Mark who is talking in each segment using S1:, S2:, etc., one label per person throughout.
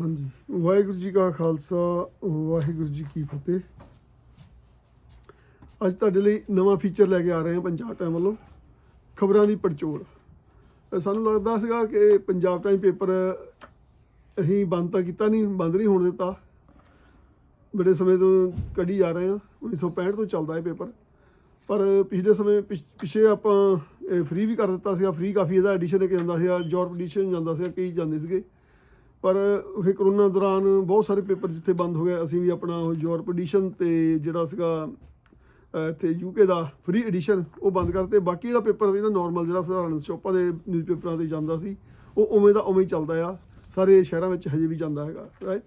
S1: ਹਾਂਜੀ। ਵਾਹਿਗੁਰੂ ਜੀ ਕਾ ਖਾਲਸਾ, ਵਾਹਿਗੁਰੂ ਜੀ ਕੀ ਫਤਿਹ। ਅੱਜ ਤੁਹਾਡੇ ਲਈ ਨਵਾਂ ਫੀਚਰ ਲੈ ਕੇ ਆ ਰਹੇ ਹਾਂ ਪੰਜਾਬ ਟਾਈਮ ਵੱਲੋਂ, ਖਬਰਾਂ ਦੀ ਪੜਚੋਲ। ਸਾਨੂੰ ਲੱਗਦਾ ਸੀਗਾ ਕਿ ਪੰਜਾਬ ਟਾਈਮ ਪੇਪਰ ਅਸੀਂ ਬੰਦ ਤਾਂ ਕੀਤਾ ਨਹੀਂ, ਬੰਦ ਨਹੀਂ ਹੋਣ ਦਿੱਤਾ। ਬੜੇ ਸਮੇਂ ਤੋਂ ਕੱਢੀ ਜਾ ਰਹੇ ਹਾਂ 1965 ਤੋਂ ਚੱਲਦਾ ਹੈ ਪੇਪਰ ਪਰ ਪਿਛਲੇ ਸਮੇਂ, ਪਿਛ- ਪਿਛੇ ਆਪਾਂ ਫ੍ਰੀ ਵੀ ਕਰ ਦਿੱਤਾ ਸੀਗਾ ਫ੍ਰੀ ਕਾਫੀ ਇਹਦਾ ਐਡੀਸ਼ਨ ਕੇ ਜਾਂਦਾ ਸੀਗਾ ਯੂਰਪ ਐਡੀਸ਼ਨ ਜਾਂਦਾ ਸੀਗਾ, ਕਈ ਜਾਂਦੇ ਸੀਗੇ। ਪਰ ਫਿਰ ਕਰੋਨਾ ਦੌਰਾਨ ਬਹੁਤ ਸਾਰੇ ਪੇਪਰ ਜਿੱਥੇ ਬੰਦ ਹੋ ਗਏ, ਅਸੀਂ ਵੀ ਆਪਣਾ ਉਹ ਯੂਰਪ ਐਡੀਸ਼ਨ ਤੇ ਜਿਹੜਾ ਸੀਗਾ, ਅਹ, ਇੱਥੇ ਯੂਕੇ ਦਾ ਫ੍ਰੀ ਐਡੀਸ਼ਨ ਉਹ ਬੰਦ ਕਰਤੇ। ਬਾਕੀ ਜਿਹੜਾ ਪੇਪਰ ਜਿਹੜਾ ਨਾਰਮਲ ਜਿਹੜਾ ਸਧਾਰਨ ਸ਼ੋਪਾਂ ਦੇ ਨਿਊਜ਼ਪੇਪਰਾਂ ਤੇ ਜਾਂਦਾ ਸੀ, ਉਹ ਉਵੇਂ ਦਾ ਉਵੇਂ ਹੀ ਚੱਲਦਾ ਆ। ਸਾਰੇ ਸ਼ਹਿਰਾਂ ਵਿੱਚ ਹਜੇ ਵੀ ਜਾਂਦਾ ਹੈਗਾ ਰਾਈਟ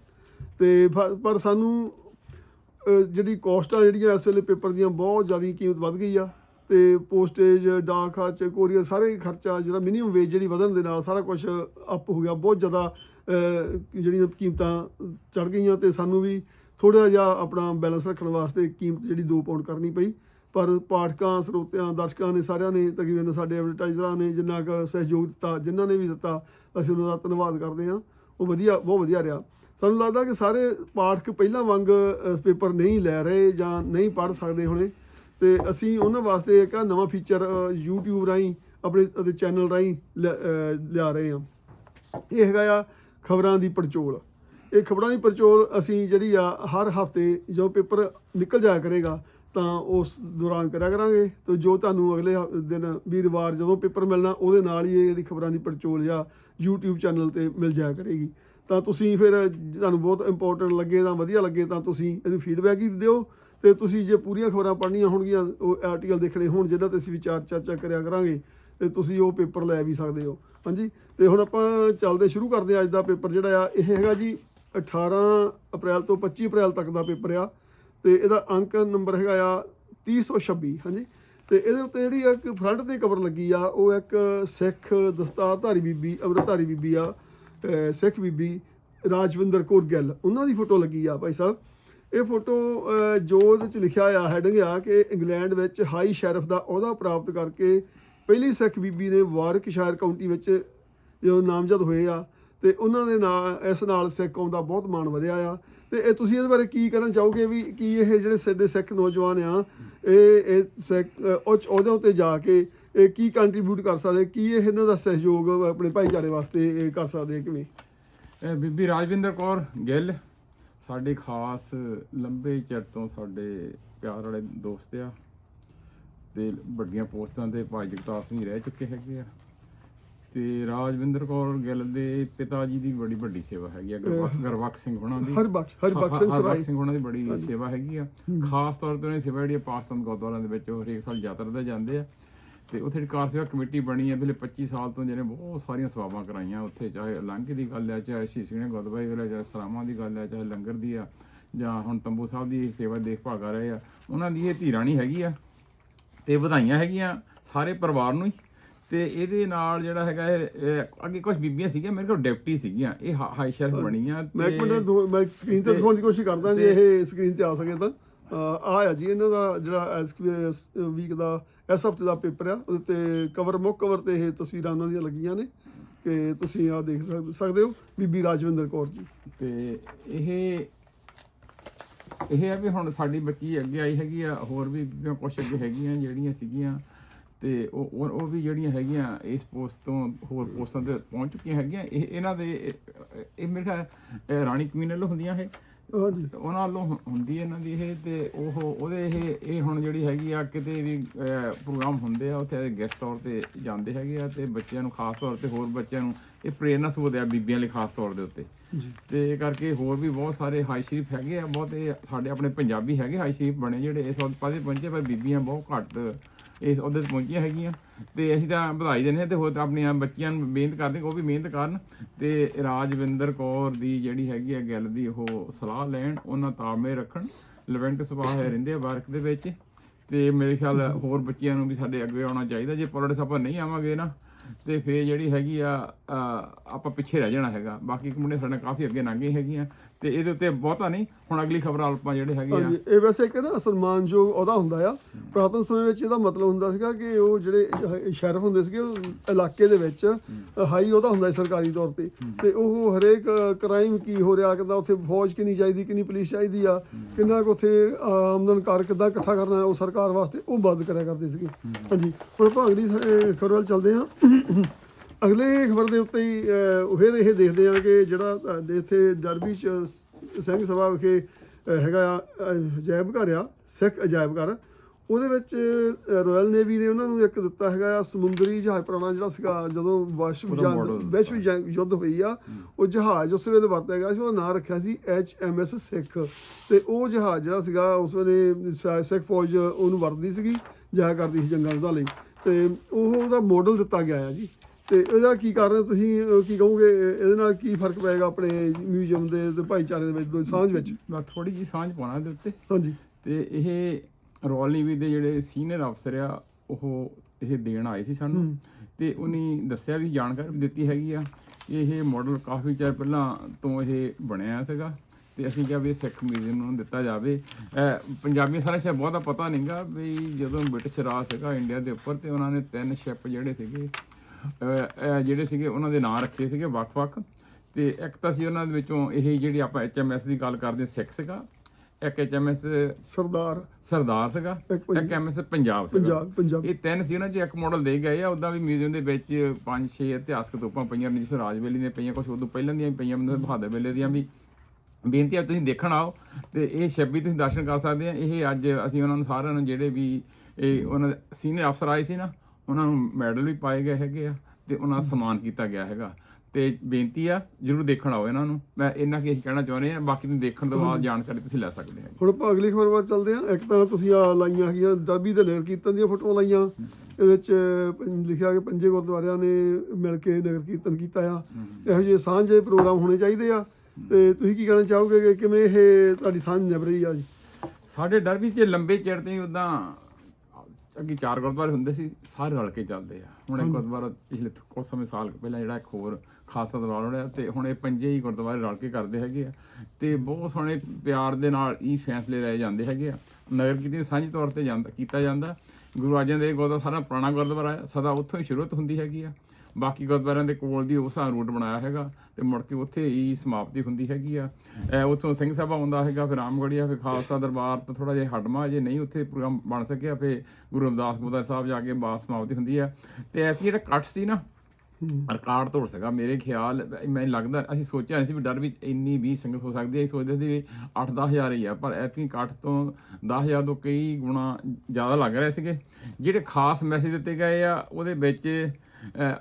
S1: ਤੇ ਫ- ਪਰ ਸਾਨੂੰ, ਅਹ, ਜਿਹੜੀ ਕੋਸਟਾਂ ਜਿਹੜੀਆਂ ਇਸ ਵੇਲੇ ਪੇਪਰ ਦੀਆਂ ਬਹੁਤ ਜ਼ਿਆਦਾ ਕੀਮਤ ਵੱਧ ਗਈ ਆ। ਤੇ ਪੋਸਟੇਜ ਡਾਕ ਖਰਚ ਕੋਰੀਅਰ ਸਾਰੇ ਖਰਚਾ ਜਿਹੜਾ ਮਿਨੀਮਮ ਵੇਜ ਜਿਹੜੀ ਵਧਣ ਦੇ ਨਾਲ ਸਾਰਾ ਕੁਝ ਅਪ ਹੋ ਗਿਆ। ਬਹੁਤ ਜ਼ਿਆਦਾ ਜਿਹੜੀਆਂ ਕੀਮਤਾਂ ਚੜ ਗਈਆਂ ਤੇ ਸਾਨੂੰ ਵੀ ਥੋੜਾ ਜਿਹਾ ਆਪਣਾ ਬੈਲੈਂਸ ਰੱਖਣ ਵਾਸਤੇ ਕੀਮਤ ਜਿਹੜੀ 2 ਪਾਉਂਡ ਕਰਨੀ ਪਈ। ਪਰ ਪਾਠਕਾਂ, ਸਰੋਤਿਆਂ, ਦਰਸ਼ਕਾਂ ਨੇ ਸਾਰਿਆਂ ਨੇ ਤਕਰੀਬਨ ਸਾਡੇ ਐਡਵਰਟਾਈਜ਼ਰਾਂ ਨੇ ਜਿੰਨਾ ਕੁ ਸਹਿਯੋਗ ਦਿੱਤਾ ਜਿਨ੍ਹਾਂ ਨੇ ਵੀ ਦਿੱਤਾ, ਅਸੀਂ ਉਹਨਾਂ ਦਾ ਧੰਨਵਾਦ ਕਰਦੇ ਹਾਂ। ਉਹ ਵਧੀਆ, ਬਹੁਤ ਵਧੀਆ ਰਿਹਾ। ਸਾਨੂੰ ਲੱਗਦਾ ਕਿ ਸਾਰੇ ਪਾਠਕ ਪਹਿਲਾਂ ਵਾਂਗ ਪੇਪਰ ਨਹੀਂ ਲੈ ਰਹੇ ਜਾਂ ਨਹੀਂ ਪੜ੍ਹ ਸਕਦੇ ਹੋਣੇ। ਤੇ ਅਸੀਂ ਉਹਨਾਂ ਵਾਸਤੇ ਇੱਕ ਨਵਾਂ ਫੀਚਰ YouTube ਰਾਹੀਂ, ਆਪਣੇ ਅਤੇ ਚੈਨਲ ਰਾਹੀਂ ਲਿਆ- ਲਿਆ ਰਹੇ ਹਾਂ। ਇਹ ਹੈਗਾ ਆ ਖਬਰਾਂ ਦੀ ਪੜਚੋਲ। ਇਹ ਖਬਰਾਂ ਦੀ ਪੜਚੋਲ ਅਸੀਂ ਜਿਹੜੀ ਆ, ਹਰ ਹਫ਼ਤੇ ਜੋ ਪੇਪਰ ਨਿਕਲ ਜਾਇਆ ਕਰੇਗਾ, ਤਾਂ ਉਸ ਦੌਰਾਨ ਕਰਿਆ ਕਰਾਂਗੇ। ਤੇ ਜੋ ਤੁਹਾਨੂੰ ਅਗਲੇ ਹ- ਦਿਨ, ਵੀਰਵਾਰ ਜਦੋਂ ਪੇਪਰ ਮਿਲਣਾ, ਉਹਦੇ ਨਾਲ ਹੀ ਇਹ ਜਿਹੜੀ ਖਬਰਾਂ ਦੀ ਪੜਚੋਲ ਜਾਂ YouTube ਚੈਨਲ ਤੇ ਮਿਲ ਜਾਇਆ ਕਰੇਗੀ। ਤਾਂ ਤੁਸੀਂ ਫਿਰ ਤੁਹਾਨੂੰ ਬਹੁਤ ਇੰਪੋਰਟੈਂਟ ਲੱਗੇ ਤਾਂ ਵਧੀਆ ਲੱਗੇ, ਤਾਂ ਤੁਸੀਂ ਇਹਦੀ ਫੀਡਬੈਕ ਹੀ ਦਿਓ। ਤੇ ਤੁਸੀਂ ਜੇ ਪੂਰੀਆਂ ਖਬਰਾਂ ਪੜ੍ਹਨੀਆਂ ਹੋਣਗੀਆਂ, ਉਹ ਆਰਟੀਕਲ ਦੇਖਣੇ ਹੋਣ ਜਿਹਨਾਂ ਤੇ ਅਸੀਂ ਵਿਚਾਰ ਚਰਚਾ ਕਰਿਆ ਕਰਾਂਗੇ, ਤੇ ਤੁਸੀਂ ਉਹ ਪੇਪਰ ਲੈ ਵੀ ਸਕਦੇ ਹੋ। ਹਾਂਜੀ? ਤੇ ਹੁਣ ਆਪਾਂ ਚੱਲਦੇ ਸ਼ੁਰੂ ਕਰਦੇ ਹਾਂ ਅੱਜ ਦਾ ਪੇਪਰ ਜਿਹੜਾ ਆ, ਇਹ ਹੈਗਾ ਜੀ 18 ਅਪ੍ਰੈਲ ਤੋਂ 25 ਅਪ੍ਰੈਲ ਤੱਕ ਦਾ ਪੇਪਰ ਆ, ਤੇ ਇਹਦਾ ਅੰਕ ਨੰਬਰ ਹੈਗਾ ਆ 3026 ਹਾਂਜੀ? ਤੇ ਇਹਦੇ ਉੱਤੇ ਜਿਹੜੀ ਇੱਕ ਫਰੰਟ ਤੇ ਕਵਰ ਲੱਗੀ ਆ, ਉਹ ਇੱਕ ਸਿੱਖ ਦਸਤਾਰਧਾਰੀ ਬੀਬੀ, ਅੰਮ੍ਰਿਤਧਾਰੀ ਬੀਬੀ ਆ ਸਿੱਖ ਬੀਬੀ ਰਾਜਵਿੰਦਰ ਕੌਰ ਗਿੱਲ, ਉਹਨਾਂ ਦੀ ਫੋਟੋ ਲੱਗੀ ਆ ਭਾਈ ਸਾਹਿਬ। ਇਹ ਫੋਟੋ ਜੋ ਇਹਦੇ ਚ ਲਿਖਿਆ ਆ ਹੈਡਿੰਗ ਆ ਕਿ ਇੰਗਲੈਂਡ ਵਿੱਚ ਹਾਈ ਸ਼ੈਰਿਫ ਦਾ ਅਹੁਦਾ ਪ੍ਰਾਪਤ ਕਰਕੇ ਪਹਿਲੀ ਸਿੱਖ ਬੀਬੀ ਨੇ ਵਾਰਕਸ਼ਾਇਰ ਕਾਉਂਟੀ ਵਿੱਚ ਜੋ ਨਾਮਜ਼ਦ ਹੋਏ ਆ ਤੇ ਉਹਨਾਂ ਦੇ ਨਾਲ, ਇਸ ਨਾਲ ਸਿੱਖ ਕੌਮ ਦਾ ਬਹੁਤ ਮਾਣ ਵਧਿਆ ਆ। ਤੇ ਇਹ ਤੁਸੀਂ ਇਹਦੇ ਬਾਰੇ ਕੀ ਕਹਿਣਾ ਚਾਹੋਗੇ ਵੀ ਕੀ ਇਹ ਜਿਹੜੇ ਸਾਡੇ ਸਿੱਖ ਨੌਜਵਾਨ ਆ, ਇਹ ਇਹ ਸਿੱਖ ਉੱਚ ਅਹੁਦਿਆਂ ਤੇ ਜਾ ਕੇ ਇਹ ਕੀ ਕੰਟਰੀਬਿਊਟ ਕਰ ਸਕਦੇ, ਕੀ ਇਹ ਇਹਨਾਂ ਦਾ ਸਹਿਯੋਗ ਆਪਣੇ ਭਾਈਚਾਰੇ ਵਾਸਤੇ ਇਹ ਕਰ ਸਕਦੇ ਕਿਵੇਂ?
S2: ਬੀਬੀ ਰਾਜਵਿੰਦਰ ਕੌਰ ਗਿੱਲ ਸਾਡੇ ਖਾਸ ਲੰਬੇ ਚਿਰ ਤੋਂ ਸਾਡੇ ਪਿਆਰ ਵਾਲੇ ਦੋਸਤ ਆ ਤੇ ਵੱਡੀਆਂ ਪੋਸਟਾਂ ਤੇ ਭਾਈ ਜਗਤਾਰ ਸਿੰਘ ਰਹਿ ਚੁੱਕੇ ਹੈਗੇ ਆ। ਤੇ ਰਾਜਵਿੰਦਰ ਕੌਰ ਗਿੱਲ ਦੇ ਪਿਤਾ ਜੀ ਦੀ ਬੜੀ ਵੱਡੀ ਸੇਵਾ ਹੈਗੀ ਆ ਗੁਰਬਖਸ਼ ਸਿੰਘ ਉਹਨਾਂ ਦੀ।
S1: ਹਰਬਖਸ਼ ਹਰਬਖਸ਼ ਸਿੰਘ
S2: ਉਹਨਾਂ ਦੀ ਬੜੀ ਸੇਵਾ ਹੈਗੀ ਆ। ਖਾਸ ਤੌਰ ਤੇ ਉਹਨਾਂ ਦੀ ਸੇਵਾ ਜਿਹੜੀ ਪਾਕਿਸਤਾਨ ਗੁਰਦੁਆਰਿਆਂ ਦੇ ਵਿੱਚ ਉਹ ਹਰੇਕ ਸਾਲ ਯਾਤਰਾ ਤੇ ਜਾਂਦੇ ਆ। ਤੇ ਉੱਥੇ ਜਿਹੜੀ ਕਾਰ ਸੇਵਾ ਕਮੇਟੀ ਬਣੀ ਹੈ ਪਿਛਲੇ 25 ਸਾਲ ਤੋਂ ਜਿਹਨੇ ਬਹੁਤ ਸਾਰੀਆਂ ਸੇਵਾਵਾਂ ਕਰਾਈਆਂ ਉੱਥੇ ਚਾਹੇ ਅਲੰਘ ਦੀ ਗੱਲ ਹੈ ਚਾਹੇ ਸ਼ੀਸ਼ਗਣੇ ਗੁਰਦੁਆਰੇ ਵਾਲਾ ਚਾਹੇ ਸਲਾਮਾਂ ਦੀ ਗੱਲ ਹੈ ਚਾਹੇ ਲੰਗਰ ਦੀ ਆ ਜਾਂ ਹੁਣ ਤੰਬੂ ਸਾਹਿਬ ਦੀ ਸੇਵਾ ਦੇਖਭਾਲ ਕਰ ਰਹੇ ਆ ਉਹਨਾਂ ਦੀ ਇਹ ਧੀਰਾਣੀ ਹੈਗੀ ਆ ਤੇ ਵਧਾਈਆਂ ਹੈਗੀਆਂ ਸਾਰੇ ਪਰਿਵਾਰ ਨੂੰ ਹੀ। ਤੇ ਇਹਦੇ ਨਾਲ ਜਿਹੜਾ ਹੈਗਾ ਇਹ ਅੱਗੇ ਕੁਝ ਬੀਬੀਆਂ ਸੀਗੀਆਂ ਮੇਰੇ ਕੋਲ ਡਿਪਟੀ ਸੀਗੀਆਂ ਇਹ ਹਾਈ ਸ਼ੈਰਫ ਬਣੀਆਂ
S1: ਮੈਂ ਇੱਕ ਮਿੰਟ ਮੈਂ ਸਕਰੀਨ ਤੇ ਦਿਖਾਉਣ ਦੀ ਕੋਸ਼ਿਸ਼ ਕਰਦਾ ਜੇ ਇਹ ਸਕਰੀਨ ਤੇ ਆ ਸਕੇ ਤਾਂ। ਆ ਆ ਜੀ, ਇਹਨਾਂ ਦਾ ਜਿਹੜਾ ਐਸ ਵੀਕ ਦਾ, ਇਸ ਹਫ਼ਤੇ ਦਾ ਪੇਪਰ ਆ, ਉਹਦੇ ਤੇ ਕਵਰ ਮੁੱਖ ਕਵਰ ਤੇ ਇਹ ਤਸਵੀਰਾਂ ਉਹਨਾਂ ਦੀਆਂ ਲੱਗੀਆਂ ਨੇ, ਕਿ ਤੁਸੀਂ ਆ ਦੇਖ ਸਕਦੇ ਹੋ, ਬੀਬੀ ਰਾਜਵਿੰਦਰ ਕੌਰ ਜੀ।
S2: ਤੇ ਇਹ ਇਹ ਹੈ ਵੀ ਹੁਣ ਸਾਡੀ ਬੱਚੀ ਅੱਗੇ ਆਈ ਹੈਗੀ ਆ, ਹੋਰ ਵੀ ਕੁਝ ਅੱਗੇ ਹੈਗੀਆਂ ਜਿਹੜੀਆਂ ਸੀਗੀਆਂ, ਤੇ ਉਹ ਉਹ ਵੀ ਜਿਹੜੀਆਂ ਹੈਗੀਆਂ ਇਸ ਪੋਸਟ ਤੋਂ ਹੋਰ ਪੋਸਟਾਂ ਤੇ ਪਹੁੰਚ ਚੁੱਕੀਆਂ ਹੈਗੀਆਂ, ਇਹ, ਇਹਨਾਂ ਦੇ, ਇਹ- ਇਹ ਮੇਰੇ ਖਿਆਲ ਰਾਣੀ ਕਮਿਊਨਲ ਹੁੰਦੀਆਂ ਇਹ।
S1: ਹਾਂਜੀ।
S2: ਉਹਨਾਂ ਵੱਲੋਂ ਹੁ- ਹੁੰਦੀ ਹੈ ਇਹਨਾਂ ਦੀ ਇਹ ਤੇ ਉਹ ਉਹਦੇ ਇਹ ਇਹ ਹੁਣ ਜਿਹੜੀ ਹੈਗੀ ਆ ਕਿਤੇ ਵੀ ਅਹ, ਪ੍ਰੋਗਰਾਮ ਹੁੰਦੇ ਆ ਉੱਥੇ ਗੈਸਟ ਤੌਰ ਤੇ ਜਾਂਦੇ ਹੈਗੇ ਆ ਤੇ ਬੱਚਿਆਂ ਨੂੰ ਖਾਸ ਤੌਰ ਤੇ ਹੋਰ ਬੱਚਿਆਂ ਨੂੰ ਇਹ ਪ੍ਰੇਰਨਾ ਸਰੋਤ ਆ ਬੀਬੀਆਂ ਲਈ ਖਾਸ ਤੌਰ ਦੇ ਉੱਤੇ। ਤੇ ਇਹ ਕਰਕੇ ਹੋਰ ਵੀ ਬਹੁਤ ਸਾਰੇ ਹਾਈ ਸ਼ਰੀਫ ਹੈਗੇ ਆ ਬਹੁਤ ਇਹ ਸਾਡੇ ਆਪਣੇ ਪੰਜਾਬੀ ਹੈਗੇ ਹਾਈ ਸ਼ਰੀਫ ਬਣੇ ਜਿਹੜੇ ਇਸ ਵਕਤ ਪਾਸੇ ਪਹੁੰਚੇ ਪਰ ਬੀਬੀਆਂ ਬਹੁਤ ਘੱਟ ਇਸ ਉਹਦੇ ਤੇ ਪਹੁੰਚੀਆਂ ਹੈਗੀਆਂ। ਤੇ ਅਸੀਂ ਤਾਂ ਵਧਾਈ ਦਿੰਦੇ ਹਾਂ ਤੇ ਹੋਰ ਤਾਂ ਆਪਣੀਆਂ ਬੱਚੀਆਂ ਨੂੰ ਮਿਹਨਤ ਕਰਦੇ ਉਹ ਵੀ ਮਿਹਨਤ ਕਰਨ। ਤੇ ਰਾਜਵਿੰਦਰ ਕੌਰ ਦੀ ਜਿਹੜੀ ਹੈਗੀ ਆ ਗੱਲ ਦੀ ਉਹ ਸਲਾਹ ਲੈਣ, ਉਹਨਾਂ ਤਾਲਮੇਲ ਰੱਖਣ। ਲਵੈਂਟ ਸੁਭਾਅ ਹੈ ਰਹਿੰਦੇ ਆ ਵਰਕ ਦੇ ਵਿੱਚ। ਤੇ ਮੇਰੇ ਖਿਆਲ ਹੋਰ ਬੱਚਿਆਂ ਨੂੰ ਵੀ ਸਾਡੇ ਅੱਗੇ ਆਉਣਾ ਚਾਹੀਦਾ। ਜੇ ਪੋਲਿਟਿਕਸ ਆਪਾਂ ਨਹੀਂ ਆਵਾਂਗੇ ਨਾ, ਤੇ ਫੇਰ ਜਿਹੜੀ ਹੈਗੀ ਆ ਆਪਾਂ ਪਿੱਛੇ ਰਹਿ ਜਾਣਾ ਹੈਗਾ। ਬਾਕੀ ਮੁੰਡੇ ਸਾਡੇ ਨਾਲ ਕਾਫੀ ਅੱਗੇ ਲੰਘੇ ਹੈਗੀਆਂ ਤੇ ਇਹਦੇ ਉੱਤੇ ਬਹੁਤਾ ਨਹੀਂ। ਹੁਣ ਅਗਲੀ ਖਬਰ ਆਪਾਂ ਜਿਹੜੇ ਹੈਗੇ ਆ।
S1: ਇਹ ਵੈਸੇ ਇੱਕ ਨਾ ਸਨਮਾਨਯੋਗ ਉਹਦਾ ਹੁੰਦਾ ਆ। ਪ੍ਰਾਤਨ ਸਮੇਂ ਵਿੱਚ ਇਹਦਾ ਮਤਲਬ ਹੁੰਦਾ ਸੀਗਾ ਕਿ ਉਹ ਜਿਹੜੇ ਸ਼- ਸ਼ੈਰਫ ਹੁੰਦੇ ਸੀਗੇ ਉਹ ਇਲਾਕੇ ਦੇ ਵਿੱਚ ਹਾਈ ਉਹਦਾ ਹੁੰਦਾ ਸਰਕਾਰੀ ਤੌਰ ਤੇ। ਤੇ ਉਹ ਹਰੇਕ ਕ੍ਰਾਈਮ ਕੀ ਹੋ ਰਿਹਾ ਕਿੱਦਾਂ ਉੱਥੇ ਫੌਜ ਕਿੰਨੀ ਚਾਹੀਦੀ ਕਿੰਨੀ ਪੁਲਿਸ ਚਾਹੀਦੀ ਆ ਕਿੰਨਾ ਕੁ ਉੱਥੇ ਅਹ, ਆਮਦਨ ਕਰ ਕਿੱਦਾਂ ਇਕੱਠਾ ਕਰਨਾ ਉਹ ਸਰਕਾਰ ਵਾਸਤੇ ਉਹ ਬੰਦ ਕਰਿਆ ਕਰਦੇ ਸੀਗੇ। ਹਾਂਜੀ ਹੁਣ ਆਪਾਂ ਅਗਲੀ ਖਬਰ ਵੱਲ ਚੱਲਦੇ ਹਾਂ। ਅਗਲੇ ਖਬਰ ਦੇ ਉੱਤੇ ਹੀ ਫਿਰ ਇਹ ਦੇਖਦੇ ਹਾਂ ਕਿ ਜਿਹੜਾ ਇੱਥੇ ਡਰਬੀ ਚ ਸਿੰਘ ਸਭਾ ਵਿਖੇ ਹੈਗਾ ਆ ਅਜਾਇਬ ਘਰ ਆ ਸਿੱਖ ਅਜਾਇਬ ਘਰ। ਉਹਦੇ ਵਿੱਚ ਰਾਇਲ ਨੇਵੀ ਨੇ ਉਹਨਾਂ ਨੂੰ ਇੱਕ ਦਿੱਤਾ ਹੈਗਾ ਆ ਸਮੁੰਦਰੀ ਜਹਾਜ਼ ਪੁਰਾਣਾ ਜਿਹੜਾ ਸੀਗਾ ਜਦੋਂ ਵਿਸ਼ਵ ਵਿਸ਼ਵ ਜੰਗ ਯੁੱਧ ਹੋਈ ਆ ਉਹ ਜਹਾਜ਼ ਉਸ ਵੇਲੇ ਵਰਤਿਆ ਗਿਆ ਸੀ ਉਹਦਾ ਨਾਮ ਰੱਖਿਆ ਸੀ ਐਚ ਐਮ ਐਸ ਸਿੱਖ। ਤੇ ਉਹ ਜਹਾਜ਼ ਜਿਹੜਾ ਸੀਗਾ ਉਸ ਵੇਲੇ ਸਿੱਖ ਫੌਜ ਉਹਨੂੰ ਵਰਤਦੀ ਸੀਗੀ ਜਾਇਆ ਕਰਦੀ ਸੀ ਜੰਗਾਂ ਦਾ ਲਈ। ਤੇ ਉਹ ਉਹਦਾ ਮਾਡਲ ਦਿੱਤਾ ਗਿਆ ਆ ਜੀ। ਤੇ ਇਹਦਾ ਕੀ ਕਾਰਨ ਤੁਸੀਂ ਅਹ, ਕੀ ਕਹੋਗੇ? ਇਹਦੇ ਨਾਲ ਕੀ ਫ਼ਰਕ ਪਏਗਾ ਆਪਣੇ ਮਿਊਜ਼ੀਅਮ ਦੇ ਤੇ ਭਾਈਚਾਰੇ ਦੇ ਵਿੱਚ ਦੋ ਸਾਂਝ ਵਿੱਚ?
S2: ਮੈਂ ਥੋੜੀ ਜੀ ਸਾਂਝ ਪਾਉਣਾ ਇਹਦੇ ਉੱਤੇ।
S1: ਹਾਂਜੀ।
S2: ਤੇ ਇਹ ਰਾਇਲ ਨੇਵੀ ਦੇ ਜਿਹੜੇ ਸੀਨੀਅਰ ਅਫਸਰ ਆ ਉਹ ਇਹ ਦੇਣ ਆਏ ਸੀ ਸਾਨੂੰ। ਤੇ ਉਹਨੇ ਦੱਸਿਆ ਵੀ ਜਾਣਕਾਰੀ ਵੀ ਦਿੱਤੀ ਹੈਗੀ ਆ। ਕਿ ਇਹ ਮਾਡਲ ਕਾਫੀ ਚਿਰ ਪਹਿਲਾਂ ਤੋਂ ਇਹ ਬਣਿਆ ਸੀਗਾ। ਤੇ ਅਸੀਂ ਕਿਹਾ ਵੀ ਇਹ ਸਿੱਖ ਮਿਊਜ਼ੀਅਮ ਨੂੰ ਦਿੱਤਾ ਜਾਵੇ। ਅਹ ਪੰਜਾਬੀਆਂ ਸਾਰਾ ਸ਼ਾਇਦ ਬਹੁਤਾ ਪਤਾ ਨਹੀਂਗਾ ਵੀ ਜਦੋਂ ਬ੍ਰਿਟਿਸ਼ ਰਾਜ ਸੀਗਾ ਇੰਡੀਆ ਦੇ ਉੱਪਰ ਤੇ ਉਹਨਾਂ ਨੇ ਤਿੰਨ ਸ਼ਿਪ ਜਿਹੜੇ ਸੀਗੇ ਜਿਹੜੇ ਸੀਗੇ ਉਹਨਾਂ ਦੇ ਨਾਂ ਰੱਖੇ ਸੀਗੇ ਵੱਖ-ਵੱਖ ਤੇ ਇੱਕ ਤਾਂ ਸੀ ਉਹਨਾਂ ਦੇ ਵਿੱਚੋਂ ਇਹ ਜਿਹੜੀ ਆਪਾਂ ਐਚਐਮਐਸ ਦੀ ਗੱਲ ਕਰਦੇ ਸਿੱਖ ਸੀਗਾ। ਇੱਕ ਐਚਐਮਐਸ
S1: ਸਰਦਾਰ।
S2: ਸਰਦਾਰ ਸੀਗਾ।
S1: ਇੱਕ
S2: ਐਮਐਸ ਪੰਜਾਬ ਸੀਗਾ।
S1: ਪੰਜਾਬ
S2: ਇਹ ਤਿੰਨ ਸੀ ਉਹਨਾਂ 'ਚ ਇੱਕ ਮਾਡਲ ਦੇ ਗਏ ਆ। ਉਦਾਂ ਵੀ ਮਿਊਜ਼ੀਅਮ ਦੇ ਵਿੱਚ ਪੰਜ ਛੇ ਇਤਿਹਾਸਕ ਤੋਪਾਂ ਪਈਆਂ ਨੇ ਜਿਸ ਰਾਜਵੇਲੀ ਦੀਆਂ ਪਈਆਂ ਕੁਝ ਉਦੋਂ ਪਹਿਲਾਂ ਦੀਆਂ ਵੀ ਪਈਆਂ ਨੇ ਬਹਾਦਰ ਵੇਲੇ ਦੀਆਂ ਵੀ। ਬੇਨਤੀ ਆ ਤੁਸੀਂ ਦੇਖਣ ਆਓ ਤੇ ਇਹ ਛੱਬੀ ਤੁਸੀਂ ਦਰਸ਼ਨ ਕਰ ਸਕਦੇ ਆ। ਇਹ ਅੱਜ ਅਸੀਂ ਉਹਨਾਂ ਨੂੰ ਸਾਰਿਆਂ ਨੂੰ ਜਿਹੜੇ ਵੀ ਇਹ ਉਹਨਾਂ ਦੇ ਸੀਨੀਅਰ ਅਫਸਰ ਆਏ ਸੀ ਨਾ ਉਹਨਾਂ ਨੂੰ ਮੈਡਲ ਵੀ ਪਾਏ ਗਏ ਹੈਗੇ ਆ ਤੇ ਉਹਨਾਂ ਦਾ ਸਨਮਾਨ ਕੀਤਾ ਗਿਆ ਹੈਗਾ। ਤੇ ਬੇਨਤੀ ਆ ਜਰੂਰ ਦੇਖਣ ਆਓ ਇਹਨਾਂ ਨੂੰ। ਮੈਂ ਇੰਨਾ ਕੀ ਕਹਿਣਾ ਚਾਹੁੰਦੇ ਆ ਬਾਕੀ ਤੁਸੀਂ ਦੇਖਣ ਤੋਂ ਬਾਅਦ ਜਾਣਕਾਰੀ ਤੁਸੀਂ ਲੈ ਸਕਦੇ ਆ
S1: ਹੁਣ ਆਪਾਂ ਅਗਲੀ ਖਬਰ ਵੱਲ ਚੱਲਦੇ ਹਾਂ। ਇੱਕ ਤਾਂ ਤੁਸੀਂ ਆ ਲਾਈਆਂ ਹੈਗੀਆਂ ਦਰਬੀ ਦੇ ਨਗਰ ਕੀਰਤਨ ਦੀਆਂ ਫੋਟੋਆਂ ਲਾਈਆਂ। ਇਹਦੇ ਵਿੱਚ ਲਿਖਿਆ ਕਿ ਪੰਜੇ ਗੁਰਦੁਆਰਿਆਂ ਨੇ ਮਿਲ ਕੇ ਨਗਰ ਕੀਰਤਨ ਕੀਤਾ ਆ। ਇਹੋ ਜਿਹੇ ਸਾਂਝੇ ਪ੍ਰੋਗਰਾਮ ਹੋਣੇ ਚਾਹੀਦੇ ਆ। ਤੇ ਤੁਸੀਂ ਕੀ ਕਹਿਣਾ ਚਾਹੋਗੇ ਕਿ ਕਿਵੇਂ ਇਹ ਤੁਹਾਡੀ ਸਾਂਝ ਨਿਭ ਰਹੀ ਆ ਜੀ?
S2: ਸਾਡੇ ਡਰਬੀ 'ਚ ਲੰਬੇ ਚਿਰ ਤੋਂ ਹੀ ਉਦਾਂ ਅੱਗੇ ਚਾਰ ਗੁਰਦੁਆਰੇ ਹੁੰਦੇ ਸੀ ਸਾਰੇ ਰਲ ਕੇ ਚੱਲਦੇ ਆ। ਹੁਣ ਇੱਕ ਗੁਰਦੁਆਰਾ ਪਿਛਲੇ ਕੁਝ ਸਮੇਂ ਸਾਲ ਪਹਿਲਾਂ ਜਿਹੜਾ ਇੱਕ ਹੋਰ ਖਾਲਸਾ ਦਰਬਾਰ ਹੋਇਆ ਤੇ ਹੁਣ ਇਹ ਪੰਜੇ ਹੀ ਗੁਰਦੁਆਰੇ ਰਲ ਕੇ ਕਰਦੇ ਹੈਗੇ ਆ। ਤੇ ਬਹੁਤ ਸੋਹਣੇ ਪਿਆਰ ਦੇ ਨਾਲ ਇਹ ਫੈਸਲੇ ਲਏ ਜਾਂਦੇ ਹੈਗੇ ਆ। ਨਗਰ ਕੀਰਤਨ ਸਾਂਝੀ ਤੌਰ ਤੇ ਜਾਂਦਾ ਕੀਤਾ ਜਾਂਦਾ। ਗੁਰੂ ਅਰਜਨ ਦੇਵ ਗੁਰਦੁਆਰਾ ਸਾਰਾ ਪੁਰਾਣਾ ਗੁਰਦੁਆਰਾ ਹੈ, ਸਦਾ ਉੱਥੋਂ ਹੀ ਸ਼ੁਰੂਆਤ ਹੁੰਦੀ ਹੈਗੀ ਆ। ਬਾਕੀ ਗੁਰਦੁਆਰਿਆਂ ਦੇ ਕੋਲ ਦੀ ਉਸ ਰੂਟ ਬਣਾਇਆ ਹੈਗਾ ਤੇ ਮੁੜ ਕੇ ਉੱਥੇ ਹੀ ਸਮਾਪਤੀ ਹੁੰਦੀ ਹੈਗੀ ਆ। ਇਹ ਉੱਥੋਂ ਸਿੰਘ ਸਭਾ ਆਉਂਦਾ ਹੈਗਾ, ਫਿਰ ਰਾਮਗੜੀਆ, ਫਿਰ ਖਾਲਸਾ ਦਰਬਾਰ ਤਾਂ ਥੋੜਾ ਜਿਹਾ ਹਟਮਾ, ਜੇ ਨਹੀਂ ਉੱਥੇ ਪ੍ਰੋਗਰਾਮ ਬਣ ਸਕਿਆ, ਫਿਰ ਗੁਰੂ ਰਵਿਦਾਸ ਗੁਰਦੁਆਰਾ ਸਾਹਿਬ ਜਾ ਕੇ ਬਾਸ ਸਮਾਪਤੀ ਹੁੰਦੀ ਆ। ਤੇ ਐਸੀ ਜਿਹੜਾ ਕੱਟ ਸੀ ਨਾ ਰਿਕਾਰਡ ਤੋੜ ਸਗਾ ਮੇਰੇ ਖਿਆਲ, ਮੈਨੂੰ ਲੱਗਦਾ, ਅਸੀਂ ਸੋਚਿਆ ਨਹੀਂ ਸੀ ਵੀ ਡਰ ਵਿੱਚ ਇੰਨੀ ਵੀ ਸੰਗਤ ਹੋ ਸਕਦੀ ਹੈ। ਅਸੀਂ ਸੋਚਦੇ ਸੀ ਵੀ 8-10000 ਹੀ ਆ, ਪਰ ਐਤਕੀ ਕੱਟ ਤੋਂ 10000 ਤੋਂ ਕਈ ਗੁਣਾ ਜ਼ਿਆਦਾ ਲੱਗ ਰਹੇ ਸੀਗੇ। ਜਿਹੜੇ ਖਾਸ ਮੈਸੇਜ ਦਿੱਤੇ ਗਏ ਆ, ਉਹਦੇ ਵਿੱਚ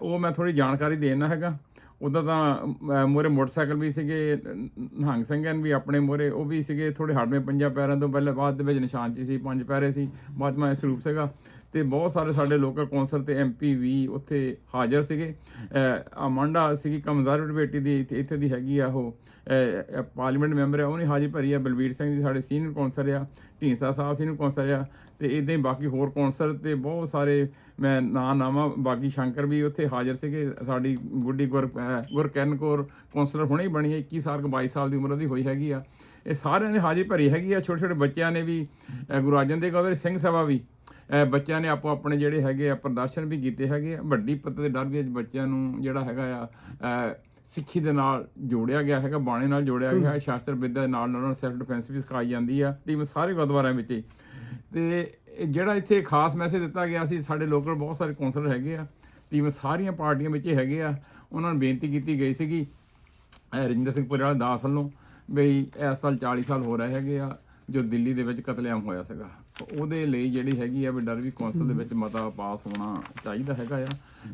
S2: ਉਹ ਮੈਂ ਥੋੜੀ ਜਾਣਕਾਰੀ ਦੇਣਾ ਹੈਗਾ। ਉਦਾਂ ਤਾਂ ਮੋਰੇ ਮੋਟਰਸਾਈਕਲ ਵੀ ਸੀਗੇ, ਨਿਹੰਗ ਸਿੰਘਾਂ ਵੀ ਆਪਣੇ ਮੋਰੇ, ਉਹ ਵੀ ਸੀਗੇ ਥੋੜੇ ਹੜਵੇਂ ਪੰਜਾਂ ਪੈਰਾਂ ਤੋਂ ਪਹਿਲੇ ਬਾਅਦ ਦੇ ਵਿੱਚ ਨਿਸ਼ਾਨ ਚ ਸੀ, ਪੰਜ ਪੈਰੇ ਸੀ, ਬਾਅਦ ਮੈਂ ਸਰੂਪ ਸੀਗਾ। ਤੇ ਬਹੁਤ ਸਾਰੇ ਸਾਡੇ ਲੋਕਲ ਕੌਂਸਲ ਤੇ ਐਮਪੀ ਵੀ ਉੱਥੇ ਹਾਜ਼ਰ ਸੀਗੇ। ਅਹ ਅਮਾਂਡਾ ਸੀਗੀ ਕੰਜ਼ਰਵੇਟਿਵ ਬੇਟੀ ਦੀ ਇੱਥੇ ਦੀ ਹੈਗੀ ਆ ਉਹ। ਪਾਰਲੀਮੈਂਟ ਮੈਂਬਰ ਆ ਉਹਨੇ ਹਾਜ਼ਰੀ ਭਰੀ ਆ। ਬਲਵੀਰ ਸਿੰਘ ਜੀ ਸਾਡੇ ਸੀਨੀਅਰ ਕੌਂਸਲ ਆ ਢੀਂਸਾ ਸਾਹਿਬ ਸੀਨੀਅਰ ਕੌਂਸਲ ਆ ਤੇ ਇਦਾਂ ਹੀ ਬਾਕੀ ਹੋਰ ਕੌਂਸਲ ਤੇ ਬਹੁਤ ਸਾਰੇ ਮੈਂ ਨਾਂ ਨਾਵਾਂ ਬਾਗੀ ਸ਼ੰਕਰ ਵੀ ਉੱਥੇ ਹਾਜ਼ਰ ਸੀਗੇ। ਸਾਡੀ ਗੁੱਡੀ ਗੁਰ ਅਹ, ਗੁਰਕਿਰਨ ਕੌਰ ਕੌਂਸਲਰ ਹੁਣੇ ਹੀ ਬਣੀ ਹੈ 21 ਸਾਲ ਕੁ 22 ਸਾਲ ਦੀ ਉਮਰ ਦੀ ਹੋਈ ਹੈਗੀ ਆ। ਇਹ ਸਾਰਿਆਂ ਨੇ ਹਾਜ਼ਰੀ ਭਰੀ ਹੈਗੀ ਆ। ਛੋਟੇ ਛੋਟੇ ਬੱਚਿਆਂ ਨੇ ਵੀ ਗੁਰੂ ਅਰਜਨ ਦੇਵ ਗੁਰਦੁਆਰੇ ਸਿੰਘ ਸਭਾ ਵੀ ਬੱਚਿਆਂ ਨੇ ਆਪੋ ਆਪਣੇ ਜਿਹੜੇ ਹੈਗੇ ਆ ਪ੍ਰਦਰਸ਼ਨ ਵੀ ਕੀਤੇ ਹੈਗੇ ਆ। ਵੱਡੀ ਪੱਧਰ ਦੇ ਡਰ ਵੀ ਅੱਜ ਬੱਚਿਆਂ ਨੂੰ ਜਿਹੜਾ ਹੈਗਾ ਆ ਸਿੱਖੀ ਦੇ ਨਾਲ ਜੋੜਿਆ ਗਿਆ ਹੈਗਾ, ਬਾਣੇ ਨਾਲ ਜੋੜਿਆ ਗਿਆ ਹੈ। ਸ਼ਾਸਤਰ ਵਿਦਿਆ ਦੇ ਨਾਲ ਨਾਲ ਉਹਨਾਂ ਨੂੰ ਸੈਲਫ ਡਿਫੈਂਸ ਵੀ ਸਿਖਾਈ ਜਾਂਦੀ ਆ ਤੇ ਸਾਰੇ ਗੁਰਦੁਆਰਿਆਂ ਵਿੱਚ। ਹੀ ਤੇ ਜਿਹੜਾ ਇੱਥੇ ਖਾਸ ਮੈਸੇਜ ਦਿੱਤਾ ਗਿਆ ਸੀ, ਸਾਡੇ ਲੋਕਲ ਬਹੁਤ ਸਾਰੇ ਕੌਂਸਲਰ ਹੈਗੇ ਆ ਟੀਮ ਸਾਰੀਆਂ ਪਾਰਟੀਆਂ ਵਿੱਚ ਹੈਗੇ ਆ। ਉਹਨਾਂ ਨੂੰ ਬੇਨਤੀ ਕੀਤੀ ਗਈ ਸੀਗੀ ਰਜਿੰਦਰ ਸਿੰਘ ਪੁਰੇ ਵਾਲਾ ਦਾਸ ਵੱਲੋਂ, ਬਈ ਇਸ ਸਾਲ 40 ਸਾਲ ਹੋ ਰਹੇ ਹੈਗੇ ਆ, ਜੋ ਦਿੱਲੀ ਦੇ ਵਿੱਚ ਕਤਲੇਆਮ ਹੋਇਆ ਸੀਗਾ। ਉਹਦੇ ਲਈ ਜਿਹੜੀ ਹੈਗੀ ਆ ਵੀ ਡਰਵੀ ਕੌਂਸਲ ਦੇ ਵਿੱਚ ਮਤਾ ਪਾਸ ਹੋਣਾ ਚਾਹੀਦਾ ਹੈਗਾ ਆ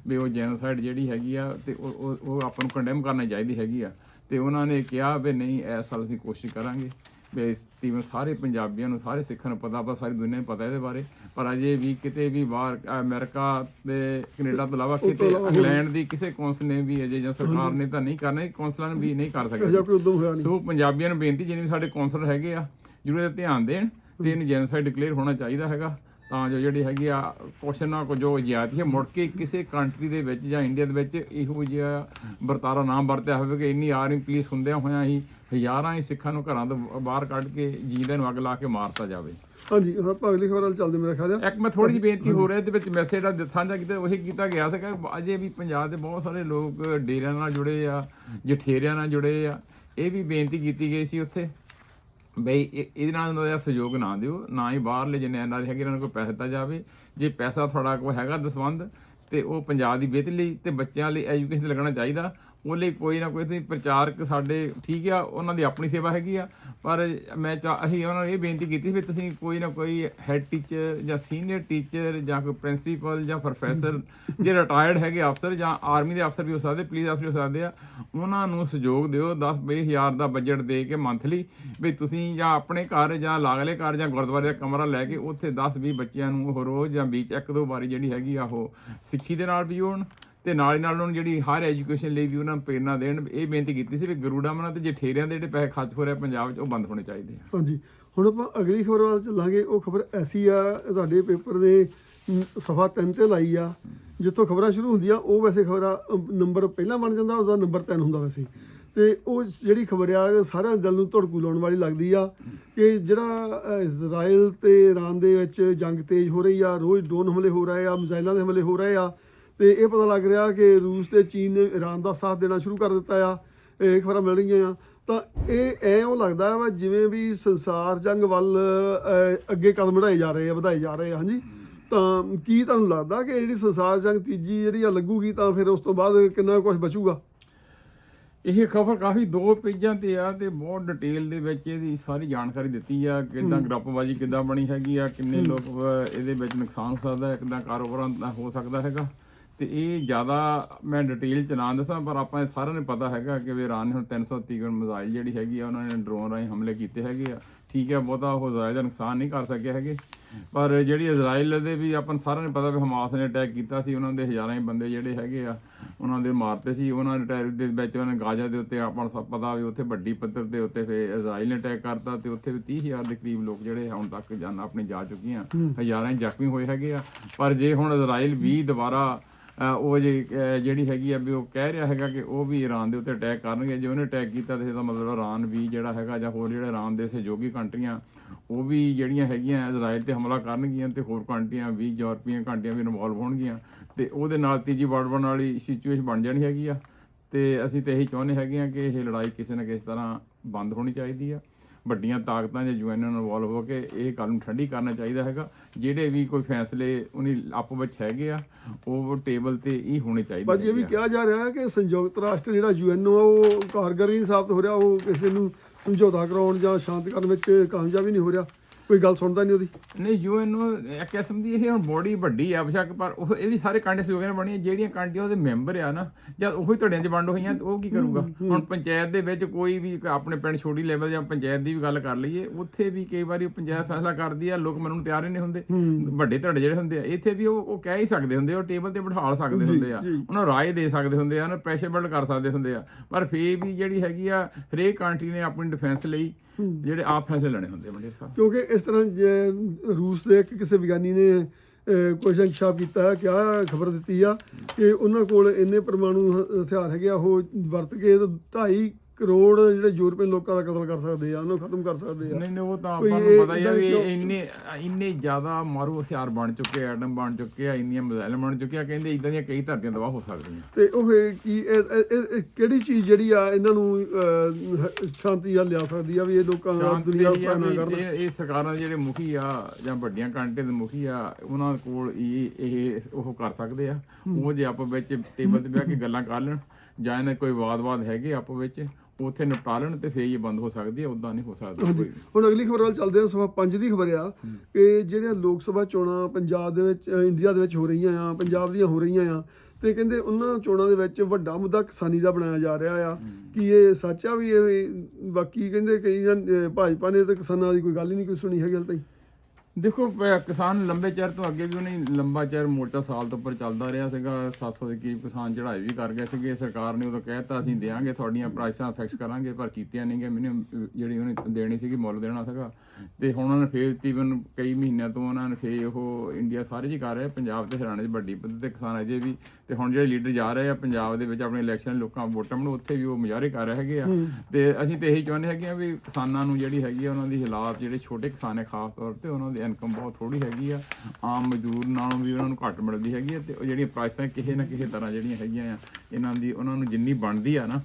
S2: ਵੀ ਉਹ ਜੈਨੋਸਾਈਡ ਜਿਹੜੀ ਹੈਗੀ ਆ ਤੇ ਉਹ ਉਹ- ਆਪਾਂ ਨੂੰ ਕੰਡੈਮ ਕਰਨਾ ਚਾਹੀਦੀ ਹੈਗੀ ਆ। ਤੇ ਉਹਨਾਂ ਨੇ ਕਿਹਾ ਵੀ ਨਹੀਂ ਇਸ ਸਾਲ ਅਸੀਂ ਕੋਸ਼ਿਸ਼ ਕਰਾਂਗੇ ਵੀ ਤੀਵੇਂ ਸਾਰੇ ਪੰਜਾਬੀਆਂ ਨੂੰ ਸਾਰੇ ਸਿੱਖਾਂ ਨੂੰ ਪਤਾ ਪਾ ਸਾਰੀ ਦੁਨੀਆ ਨੂੰ ਪਤਾ ਇਹਦੇ ਬਾਰੇ। ਪਰ ਅਜੇ ਵੀ ਕਿਤੇ ਵੀ ਬਾਹਰ ਅਮਰੀਕਾ ਤੇ ਕੈਨੇਡਾ ਤੋਂ ਇਲਾਵਾ ਕਿਤੇ ਇੰਗਲੈਂਡ ਦੀ ਕਿਸੇ ਕੌਂਸਲ ਨੇ ਵੀ ਅਜੇ ਜਾਂ ਸਰਕਾਰ ਨੇ ਤਾਂ ਨਹੀਂ ਕਰਨਾ ਕੌਂਸਲਰ ਨੇ ਵੀ ਨਹੀਂ ਕਰ ਸਕਦੇ। ਸੋ ਪੰਜਾਬੀਆਂ ਨੂੰ ਬੇਨਤੀ ਜਿਵੇਂ ਵੀ ਸਾਡੇ ਕੌਂਸਲਰ ਹੈਗੇ ਆ ਜ਼ਰੂਰ ਧਿਆਨ ਦੇਣ। ਤੇ ਇਹਨੂੰ ਜੈਨੋਸਾਈਡ ਡਿਕਲੇਅਰ ਹੋਣਾ ਚਾਹੀਦਾ ਹੈਗਾ। ਤਾਂ ਜੋ ਜਿਹੜੀ ਹੈਗੀ ਆ ਕੁਛ ਨਾ ਕੁਝ ਜੋ ਜ਼ਿਆਦਤੀ ਹੈ ਮੁੜ ਕੇ ਕਿਸੇ ਕੰਟਰੀ ਦੇ ਵਿੱਚ ਜਾਂ ਇੰਡੀਆ ਦੇ ਵਿੱਚ ਇਹੋ ਜਿਹਾ ਵਰਤਾਰਾ ਨਾ ਵਰਤਿਆ ਹੋਵੇ ਕਿ ਇੰਨੀ ਆਰਮੀ ਪੁਲਿਸ ਹੁੰਦਿਆਂ ਹੋਇਆਂ ਹੀ ਹਜ਼ਾਰਾਂ ਹੀ ਸਿੱਖਾਂ ਨੂੰ ਘਰਾਂ ਤੋਂ ਬਾਹਰ ਕੱਢ ਕੇ ਜੀਂਦੇ ਨੂੰ ਅੱਗ ਲਾ ਕੇ ਮਾਰਤਾ ਜਾਵੇ।
S1: ਹਾਂਜੀ ਹੁਣ ਆਪਾਂ ਅਗਲੀ ਖਬਰ ਵੱਲ ਚੱਲਦੇ ਮੇਰਾ ਖਿਆਲ
S2: ਇੱਕ ਮੈਂ ਥੋੜੀ ਜਿਹੀ ਬੇਨਤੀ ਹੋ ਰਹੀ ਹੈ ਇਹਦੇ ਵਿੱਚ ਮੈਸੇਜ ਦਾ ਸਾਂਝਾ ਕੀਤਾ ਉਹੀ ਕੀਤਾ ਗਿਆ ਸੀਗਾ ਕਿ ਅਜੇ ਵੀ ਪੰਜਾਬ ਦੇ ਬਹੁਤ ਸਾਰੇ ਲੋਕ ਡੇਰਿਆਂ ਨਾਲ ਜੁੜੇ ਆ ਜਠੇਰਿਆਂ ਨਾਲ ਜੁੜੇ ਆ। ਇਹ ਵੀ ਬੇਨਤੀ ਕੀਤੀ ਗਈ ਸੀ ਉੱਥੇ। ਬਈ ਇਹ- ਇਹਦੇ ਨਾਲ ਉਹਨਾਂ ਦਾ ਸਹਿਯੋਗ ਨਾ ਦਿਓ, ਨਾ ਹੀ ਬਾਹਰਲੇ ਜਿੰਨੇ ਐਨਆਰ ਹੈਗੇ ਇਹਨਾਂ ਨੂੰ ਕੋਈ ਪੈਸਾ ਦਿੱਤਾ ਜਾਵੇ। ਜੇ ਪੈਸਾ ਤੁਹਾਡਾ ਕੋਈ ਹੈਗਾ ਦਸਵੰਦ ਤੇ ਉਹ ਪੰਜਾਬ ਦੀ ਬਿਹਤਰੀ ਲਈ ਤੇ ਬੱਚਿਆਂ ਲਈ ਐਜੂਕੇਸ਼ਨ ਲੱਗਣਾ ਚਾਹੀਦਾ। ਉਹ ਲਈ ਕੋਈ ਨਾ ਕੋਈ ਤੁਸੀਂ ਪ੍ਰਚਾਰਕ ਸਾਡੇ ਠੀਕ ਆ ਉਹਨਾਂ ਦੀ ਆਪਣੀ ਸੇਵਾ ਹੈਗੀ ਆ ਪਰ ਮੈਂ ਅਸੀਂ ਉਹਨਾਂ ਨੂੰ ਇਹ ਬੇਨਤੀ ਕੀਤੀ ਵੀ ਤੁਸੀਂ ਕੋਈ ਨਾ ਕੋਈ ਹੈੱਡ ਟੀਚਰ ਜਾਂ ਸੀਨੀਅਰ ਟੀਚਰ ਜਾਂ ਕੋਈ ਪ੍ਰਿੰਸੀਪਲ ਜਾਂ ਪ੍ਰੋਫੈਸਰ ਜੇ ਰਿਟਾਇਰਡ ਹੈਗੇ ਅਫਸਰ ਜਾਂ ਆਰਮੀ ਦੇ ਅਫਸਰ ਵੀ ਹੋ ਸਕਦੇ ਪੁਲਿਸ ਅਫਸਰ ਵੀ ਹੋ ਸਕਦੇ ਆ ਉਹਨਾਂ ਨੂੰ ਸਹਿਯੋਗ ਦਿਓ 10 ਹਜ਼ਾਰ ਦਾ ਬਜਟ ਦੇ ਕੇ ਮੰਥਲੀ ਵੀ ਤੁਸੀਂ ਜਾਂ ਆਪਣੇ ਘਰ ਜਾਂ ਲਾਗਲੇ ਘਰ ਜਾਂ ਗੁਰਦੁਆਰੇ ਦਾ ਕਮਰਾ ਲੈ ਕੇ ਉੱਥੇ 10 20 ਬੱਚਿਆਂ ਨੂੰ ਉਹ ਰੋਜ਼ ਜਾਂ ਵਿੱਚ ਇੱਕ ਦੋ ਵਾਰੀ ਜਿਹੜੀ ਹੈਗੀ ਆ ਉਹ ਸਿੱਖੀ ਦੇ ਨਾਲ ਵੀ ਹੋਣ ਤੇ ਨਾਲ ਹੀ ਨਾਲ ਉਹਨਾਂ ਨੂੰ ਜਿਹੜੀ ਹਾਇਰ ਐਜੂਕੇਸ਼ਨ ਲਈ ਵੀ ਉਹਨਾਂ ਨੂੰ ਪ੍ਰੇਰਨਾ ਦੇਣ, ਇਹ ਬੇਨਤੀ ਕੀਤੀ ਸੀ ਵੀ ਗਰੂੜਾ ਮਨਾ ਤੇ ਜਠੇਰਿਆਂ ਦੇ ਜਿਹੜੇ ਪੈਸੇ ਖਰਚ ਹੋ ਰਹੇ ਪੰਜਾਬ 'ਚ, ਉਹ ਬੰਦ ਹੋਣੇ ਚਾਹੀਦੇ ਆ।
S1: ਹਾਂਜੀ। ਹੁਣ ਆਪਾਂ ਅਗਲੀ ਖਬਰ ਵੱਲ ਚੱਲਾਂਗੇ, ਉਹ ਖਬਰ ਐਸੀ ਆ, ਤੁਹਾਡੇ ਪੇਪਰ ਦੇ ਸਫਾ 3 ਤੇ ਲਾਈ ਆ। ਜਿੱਥੋਂ ਖਬਰਾਂ ਸ਼ੁਰੂ ਹੁੰਦੀਆਂ, ਉਹ ਵੈਸੇ ਖਬਰਾਂ ਨੰਬਰ ਪਹਿਲਾਂ ਬਣ ਜਾਂਦਾ, ਉਹਦਾ ਨੰਬਰ 3 ਹੁੰਦਾ ਵੈਸੇ। ਤੇ ਉਹ ਜਿਹੜੀ ਖਬਰ ਆ, ਸਾਰਿਆਂ ਦਿਲ ਨੂੰ ਧੜਕੂ ਲਾਉਣ ਵਾਲੀ ਲੱਗਦੀ ਆ ਕਿ ਜਿਹੜਾ ਇਜ਼ਰਾਈਲ ਤੇ ਇਰਾਨ ਦੇ ਵਿੱਚ ਜੰਗ ਤੇਜ਼ ਹੋ ਰਹੀ ਆ, ਰੋਜ਼ ਡਰੋਨ ਹਮਲੇ ਹੋ ਰਹੇ ਆ, ਮਿਜ਼ਾਈਲਾਂ ਦੇ ਹਮਲੇ ਹੋ ਰਹੇ ਆ ਤੇ ਇਹ ਪਤਾ ਲੱਗ ਰਿਹਾ ਕਿ ਰੂਸ ਤੇ ਚੀਨ ਨੇ ਇਰਾਨ ਦਾ ਸਾਥ ਦੇਣਾ ਸ਼ੁਰੂ ਕਰ ਦਿੱਤਾ ਆ ਇਹ ਖਬਰਾਂ ਮਿਲ ਰਹੀਆਂ ਆ। ਤਾਂ ਇਹ ਐਂ ਲੱਗਦਾ ਵਾ ਜਿਵੇਂ ਵੀ ਸੰਸਾਰ ਜੰਗ ਵੱਲ ਅੱਗੇ ਕਦਮ ਵਧਾਏ ਜਾ ਰਹੇ ਆ ਵਧਾਏ ਜਾ ਰਹੇ ਆ ਹਾਂਜੀ। ਤਾਂ ਕੀ ਤੁਹਾਨੂੰ ਲੱਗਦਾ ਕਿ ਜਿਹੜੀ ਸੰਸਾਰ ਜੰਗ ਤੀਜੀ ਜਿਹੜੀ ਆ ਲੱਗੂਗੀ ਤਾਂ ਫਿਰ ਉਸ ਤੋਂ ਬਾਅਦ ਕਿੰਨਾ ਕੁਝ ਬਚੂਗਾ?
S2: ਇਹ ਖਬਰ ਕਾਫੀ ਦੋ ਪੇਜਾਂ ਤੇ ਆ ਤੇ ਬਹੁਤ ਡਿਟੇਲ ਦੇ ਵਿੱਚ ਇਹਦੀ ਸਾਰੀ ਜਾਣਕਾਰੀ ਦਿੱਤੀ ਆ ਕਿਦਾਂ ਗਰੁੱਪਬਾਜੀ ਕਿਦਾਂ ਬਣੀ ਹੈਗੀ ਆ ਕਿੰਨੇ ਲੋਕ ਇਹਦੇ ਵਿੱਚ ਨੁਕਸਾਨ ਹੋ ਸਕਦਾ ਹੈ ਕਿਦਾਂ ਕਾਰੋਬਾਰਾਂ ਦਾ ਹੋ ਸਕਦਾ ਹੈਗਾ। ਤੇ ਇਹ ਜ਼ਿਆਦਾ ਮੈਂ ਡਿਟੇਲ ਚ ਨਾ ਦੱਸਾਂ ਪਰ ਆਪਾਂ ਸਾਰਿਆਂ ਨੂੰ ਪਤਾ ਹੈਗਾ ਕਿ ਵੀ ਇਰਾਨ ਨੇ ਹੁਣ 330 ਮਿਜ਼ਾਈਲ ਜਿਹੜੀ ਹੈਗੀ ਆ ਉਹਨਾਂ ਨੇ ਡਰੋਨ ਰਾਹੀਂ ਹਮਲੇ ਕੀਤੇ ਹੈਗੇ ਆ। ਠੀਕ ਹੈ ਬਹੁਤਾ ਉਹ ਇਜ਼ਰਾਈਲ ਦਾ ਨੁਕਸਾਨ ਨਹੀਂ ਕਰ ਸਕੇ ਹੈਗੇ। ਪਰ ਜਿਹੜੀ ਇਜ਼ਰਾਈਲ ਦੇ ਵੀ ਆਪਾਂ ਸਾਰਿਆਂ ਨੂੰ ਪਤਾ ਵੀ ਹਮਾਸ ਨੇ ਅਟੈਕ ਕੀਤਾ ਸੀ ਉਹਨਾਂ ਦੇ ਹਜ਼ਾਰਾਂ ਹੀ ਬੰਦੇ ਜਿਹੜੇ ਹੈਗੇ ਆ ਉਹਨਾਂ ਦੇ ਮਾਰਤੇ ਸੀ ਉਹਨਾਂ ਨੇ ਅਟੈਕ ਦੇ ਵਿੱਚ ਉਹਨਾਂ ਨੇ ਗਾਜ਼ਾ ਦੇ ਉੱਤੇ ਆਪਾਂ ਸਭ ਪਤਾ ਵੀ ਉੱਥੇ ਵੱਡੀ ਪੱਧਰ ਦੇ ਉੱਤੇ ਫੇ ਇਜ਼ਰਾਈਲ ਨੇ ਅਟੈਕ ਕਰਤਾ ਤੇ ਉੱਥੇ ਵੀ 30000 ਦੇ ਕਰੀਬ ਲੋਕ ਜਿਹੜੇ ਹੁਣ ਤੱਕ ਜਾਨ ਆਪਣੀ ਜਾ ਚੁੱਕੀਆਂ। ਹਜ਼ਾਰਾਂ ਹੀ ਜ਼ਖਮੀ ਹੋਏ ਹੈਗੇ ਆ। ਪਰ ਜੇ ਹੁਣ ਇਜ਼ਰਾਈਲ ਵੀ ਦੁਬਾਰਾ ਉਹ ਜੇ ਜਿਹੜੀ ਹੈਗੀ ਆ ਵੀ ਉਹ ਕਹਿ ਰਿਹਾ ਹੈਗਾ ਕਿ ਉਹ ਵੀ ਈਰਾਨ ਦੇ ਉੱਤੇ ਅਟੈਕ ਕਰਨਗੇ। ਜੇ ਉਹਨੇ ਅਟੈਕ ਕੀਤਾ ਤੇ ਇਹਦਾ ਮਤਲਬ ਈਰਾਨ ਵੀ ਜਿਹੜਾ ਹੈਗਾ ਜਾਂ ਹੋਰ ਜਿਹੜੇ ਈਰਾਨ ਦੇ ਸਹਿਯੋਗੀ ਕੰਟਰੀਆਂ, ਉਹ ਵੀ ਜਿਹੜੀਆਂ ਹੈਗੀਆਂ ਇਜ਼ਰਾਈਲ ਤੇ ਹਮਲਾ ਕਰਨਗੀਆਂ ਤੇ ਹੋਰ ਕੰਟਰੀਆਂ ਵੀ, ਯੂਰਪੀਅਨ ਕੰਟਰੀਆਂ ਵੀ ਇਨਵੋਲਵ ਹੋਣਗੀਆਂ ਤੇ ਉਹਦੇ ਨਾਲ ਤੀਜੀ ਵਰਲਡ ਵਾਰ ਵਾਲੀ ਸਿਚੁਏਸ਼ਨ ਬਣ ਜਾਣੀ ਹੈਗੀ ਆ। ਤੇ ਅਸੀਂ ਤੇ ਇਹੀ ਚਾਹੁੰਦੇ ਹੈਗੇ ਆ ਕਿ ਇਹ ਲੜਾਈ ਕਿਸੇ ਨਾ ਕਿਸੇ ਤਰ੍ਹਾਂ ਬੰਦ ਹੋਣੀ ਚਾਹੀਦੀ ਆ। ਵੱਡੀਆਂ ਤਾਕਤਾਂ ਜਾਂ ਯੂਐਨ ਨਾਲ ਇਨਵੋਲਵ ਹੋ ਕੇ ਇਹ ਗੱਲ ਨੂੰ ਠੰਡੀ ਕਰਨਾ ਚਾਹੀਦਾ ਹੈਗਾ ਜਿਹੜੇ ਵੀ ਕੋਈ ਫੈਸਲੇ ਉਹਨੇ ਆਪ ਵਿੱਚ ਹੈਗੇ ਆ ਉਹ ਟੇਬਲ ਤੇ ਹੀ ਹੋਣੇ ਚਾਹੀਦੇ
S1: ਭਾਜੀ ਇਹ ਵੀ। ਕਿਹਾ ਜਾ ਰਿਹਾ ਹੈ ਕਿ ਸੰਯੁਕਤ ਰਾਸ਼ਟਰ ਜਿਹੜਾ ਯੂਐਨਓ ਆ ਉਹ ਕਾਰਗਰ ਨਹੀਂ ਸਾਬਤ ਹੋ ਰਿਹਾ ਉਹ ਕਿਸੇ ਨੂੰ ਸਮਝੌਤਾ ਕਰਾਉਣ ਜਾਂ ਸ਼ਾਂਤ ਕਰਨ ਵਿੱਚ ਕਾਮਯਾਬ ਹੀ ਨਹੀਂ ਹੋ ਰਿਹਾ ਕੋਈ ਗੱਲ ਸੁਣਦਾ ਨਹੀਂ ਉਹਦੀ?
S2: ਨਹੀਂ ਯੂਐਨ ਇੱਕ ਕਿਸਮ ਦੀ ਇਹ ਹੁਣ ਬੋਡੀ ਵੱਡੀ ਆ ਬੇਸ਼ੱਕ ਪਰ ਉਹ ਇਹ ਵੀ ਸਾਰੇ ਕਾਂਡੇ ਸਹਿਯੋਗ ਨਾਲ ਬਣੀਆਂ ਜਿਹੜੀਆਂ ਕਾਂਡੀਆਂ ਉਹਦੇ ਮੈਂਬਰ ਆ ਨਾ ਜਦ ਉਹ ਹੀ ਧੜਿਆਂ 'ਚ ਵੰਡ ਹੋਈਆਂ ਤੇ ਉਹ ਕੀ ਕਰੂਗਾ? ਹੁਣ ਪੰਚਾਇਤ ਦੇ ਵਿੱਚ ਕੋਈ ਵੀ ਆਪਣੇ ਪਿੰਡ ਛੋਟੀ ਲੈਵਲ ਜਾਂ ਪੰਚਾਇਤ ਦੀ ਵੀ ਗੱਲ ਕਰ ਲਈਏ ਉੱਥੇ ਵੀ ਕਈ ਵਾਰੀ ਪੰਚਾਇਤ ਫੈਸਲਾ ਕਰਦੀ ਆ ਲੋਕ ਮੰਨਣ ਨੂੰ ਤਿਆਰ ਹੀ ਨਹੀਂ ਹੁੰਦੇ। ਵੱਡੇ ਧੜੇ ਜਿਹੜੇ ਹੁੰਦੇ ਆ ਇੱਥੇ ਵੀ ਉਹ ਉਹ ਕਹਿ ਹੀ ਸਕਦੇ ਹੁੰਦੇ ਆ, ਉਹ ਟੇਬਲ ਤੇ ਬਿਠਾ ਸਕਦੇ ਹੁੰਦੇ ਆ ਉਹਨਾਂ ਨੂੰ ਰਾਏ ਦੇ ਸਕਦੇ ਹੁੰਦੇ ਆ ਉਹਨਾਂ ਪ੍ਰੈਸ਼ਰ ਬਿਲਡ ਕਰ ਸਕਦੇ ਹੁੰਦੇ ਆ। ਪਰ ਫੇਰ ਵੀ ਜਿਹੜੀ ਹੈਗੀ ਆ ਹਰੇਕ ਕੰਟਰੀ ਨੇ ਆਪਣੀ ਡਿਫੈਂਸ ਲਈ ਜਿਹੜੇ ਆਪ ਫੈਸਲੇ ਲੈਣੇ ਹੁੰਦੇ ਆ ਸਾਹਿਬ।
S1: ਕਿਉਂਕਿ ਇਸ ਤਰ੍ਹਾਂ ਜੇ ਰੂਸ ਦੇ ਇੱਕ ਕਿਸੇ ਵਿਗਿਆਨੀ ਨੇ ਕੁਐਸਚਨ ਇਨਕਸ਼ਾਫ ਕੀਤਾ ਹੈ ਕਿ ਆਹ ਖਬਰ ਦਿੱਤੀ ਆ ਕਿ ਉਹਨਾਂ ਕੋਲ ਇੰਨੇ ਪਰਮਾਣੂ ਹ- ਹਥਿਆਰ ਹੈਗੇ ਆ, ਉਹ ਵਰਤ ਕੇ 2.5 ਕਰੋੜ ਜਿਹੜੇ ਯੂਰਪੀਅਨ ਲੋਕਾਂ ਦਾ ਕਤਲ ਕਰ ਸਕਦੇ ਆ ਉਹਨੂੰ ਖਤਮ ਕਰ ਸਕਦੇ ਆ।
S2: ਨਹੀਂ ਨਹੀਂ ਉਹ ਤਾਂ ਆਪਾਂ ਨੂੰ ਪਤਾ ਹੀ ਆ ਵੀ ਇੰਨੇ ਇੰਨੇ ਜ਼ਿਆਦਾ ਮਾਰੂ ਹਥਿਆਰ ਬਣ ਚੁੱਕੇ ਆ ਐਟਮ ਬਣ ਚੁੱਕੇ ਆ ਇੰਨੀਆਂ ਮਿਜ਼ਾਈਲ ਬਣ ਚੁੱਕੇ ਆ ਕਹਿੰਦੇ ਇਦਾਂ ਦੀਆਂ ਕਈ ਧਰਤੀਆਂ ਤਬਾਹ ਹੋ ਸਕਦੀਆਂ।
S1: ਤੇ ਉਹ ਕੀ ਕਿਹੜੀ ਚੀਜ਼ ਜਿਹੜੀ ਆ ਇਹਨਾਂ ਨੂੰ ਸ਼ਾਂਤੀ ਆ ਲਿਆ ਸਕਦੀ ਆ ਵੀ ਇਹ ਲੋਕਾਂ ਦਾ ਦੁਨੀਆ ਉੱਪਰ ਕਰਨ?
S2: ਇਹ ਸਰਕਾਰਾਂ ਦੇ ਜਿਹੜੇ ਮੁਖੀ ਆ ਜਾਂ ਵੱਡੀਆਂ ਕੰਟਰੀ ਦੇ ਮੁਖੀ ਆ ਉਹਨਾਂ ਕੋਲ ਇਹ ਇਹ ਉਹ ਕਰ ਸਕਦੇ ਆ। ਉਹ ਜੇ ਆਪੋ ਵਿੱਚ ਟੇਬਲ ਤੇ ਬਹਿ ਕੇ ਗੱਲਾਂ ਕਰ ਲੈਣ ਜਾਂ ਇਹਨਾਂ ਕੋਈ ਵਾਦ-ਵਾਦ ਹੈਗੇ ਆਪੋ ਵਿੱਚ ਉੱਥੇ ਨਿਪਟਾ ਲੈਣ ਤੇ ਫੇਰ ਇਹ ਬੰਦ ਹੋ ਸਕਦੀ ਹੈ ਉਦਾਂ ਨਹੀਂ ਹੋ ਸਕਦਾ ਕੋਈ।
S1: ਹੁਣ ਅਗਲੀ ਖਬਰ ਵੱਲ ਚੱਲਦੇ ਹਾਂ ਸਭਾ 5 ਦੀ ਖਬਰ ਆ ਕਿ ਜਿਹੜੀਆਂ ਲੋਕ ਸਭਾ ਚੋਣਾਂ ਪੰਜਾਬ ਦੇ ਵਿੱਚ ਅ, ਇੰਡੀਆ ਦੇ ਵਿੱਚ ਹੋ ਰਹੀਆਂ ਆ ਪੰਜਾਬ ਦੀਆਂ ਹੋ ਰਹੀਆਂ ਆ ਤੇ ਕਹਿੰਦੇ ਉਹਨਾਂ ਚੋਣਾਂ ਦੇ ਵਿੱਚ ਵੱਡਾ ਮੁੱਦਾ ਕਿਸਾਨੀ ਦਾ ਬਣਾਇਆ ਜਾ ਰਿਹਾ ਆ। ਕੀ ਇਹ ਸੱਚ ਆ ਵੀ ਇਹ ਬਾਕੀ ਕਹਿੰਦੇ ਕਈ ਅ, ਭਾਜਪਾ ਨੇ ਤਾਂ ਕਿਸਾਨਾਂ ਦੀ ਕੋਈ ਗੱਲ ਹੀ ਨਹੀਂ ਕੋਈ ਸੁਣੀ ਹੈਗੀ ਹਾਲੇ ਤਾਈਂ?
S2: ਦੇਖੋ ਪ- ਕਿਸਾਨ ਲੰਬੇ ਚਿਰ ਤੋਂ ਅੱਗੇ ਵੀ ਉਹਨੇ ਲੰਬਾ ਚਿਰ ਮੋਰਚਾ ਸਾਲ ਤੋਂ ਉੱਪਰ ਚੱਲਦਾ ਰਿਹਾ ਸੀਗਾ। 700 ਦੇ ਕਰੀਬ ਕਿਸਾਨ ਚੜਾਈ ਵੀ ਕਰ ਗਏ ਸੀਗੇ। ਸਰਕਾਰ ਨੇ ਉਦੋਂ ਕਹਿਤਾ ਅਸੀਂ ਦੇਾਂਗੇ ਤੁਹਾਡੀਆਂ ਪ੍ਰਾਈਸਾਂ ਫਿਕਸ ਕਰਾਂਗੇ, ਪਰ ਕੀਤੀਆਂ ਨਹੀਂ ਗਏ ਮਿਨੀਮਮ ਜਿਹੜੀ ਉਹਨੇ ਦੇਣੀ ਸੀਗੀ, ਮੁੱਲ ਦੇਣਾ ਸੀਗਾ। ਤੇ ਹੁਣ ਉਹਨਾਂ ਨੇ ਫੇਰ ਤੀਵਨ ਕਈ ਮਹੀਨਿਆਂ ਤੋਂ ਉਹਨਾਂ ਨੇ ਫੇਰ ਉਹ ਇੰਡੀਆ ਸਾਰੇ 'ਚ ਹੀ ਕਰ ਰਿਹਾ ਪੰਜਾਬ ਤੇ ਹਰਿਆਣੇ 'ਚ ਵੱਡੀ ਪੱਧਰ ਤੇ ਕਿਸਾਨ ਅਜੇ ਵੀ ਤੇ ਹੁਣ ਜਿਹੜੇ ਲੀਡਰ ਜਾ ਰਹੇ ਆ ਪੰਜਾਬ ਦੇ ਵਿੱਚ ਆਪਣੇ ਇਲੈਕਸ਼ਨ ਲੋਕਾਂ ਵੋਟਾਂ ਨੂੰ ਉੱਥੇ ਵੀ ਉਹ ਮੁਜ਼ਾਹਰੇ ਕਰ ਰਹੇ ਹੈਗੇ ਆ। ਤੇ ਅਸੀਂ ਤੇ ਇਹੀ ਚਾਹੁੰਦੇ ਹੈਗੇ ਆ ਵੀ ਕਿਸਾਨਾਂ ਨੂੰ ਜਿਹੜੀ ਹੈਗੀ ਆ ਉਹਨਾਂ ਦੀ ਹਾਲਾਤ ਜਿਹੜੇ ਛੋਟੇ ਕਿਸਾਨ ਹੈ ਖਾਸ ਤੌਰ ਤੇ ਉਹਨਾਂ ਦੀ ਇਨਕਮ ਬਹੁਤ ਥੋੜੀ ਹੈਗੀ ਆ। ਆਮ ਮਜ਼ਦੂਰ ਨਾਲੋਂ ਵੀ ਉਹਨਾਂ ਨੂੰ ਘੱਟ ਮਿਲਦੀ ਹੈਗੀ ਆ ਤੇ ਉਹ ਜਿਹੜੀਆਂ ਪ੍ਰਾਈਸਾਂ ਕਿਸੇ ਨਾ ਕਿਸੇ ਤਰ੍ਹਾਂ ਜਿਹੜੀਆਂ ਹੈਗੀਆਂ ਆ ਇਹਨਾਂ ਦੀ ਉਹਨਾਂ ਨੂੰ ਜਿੰਨੀ ਬਣਦੀ ਆ ਨਾ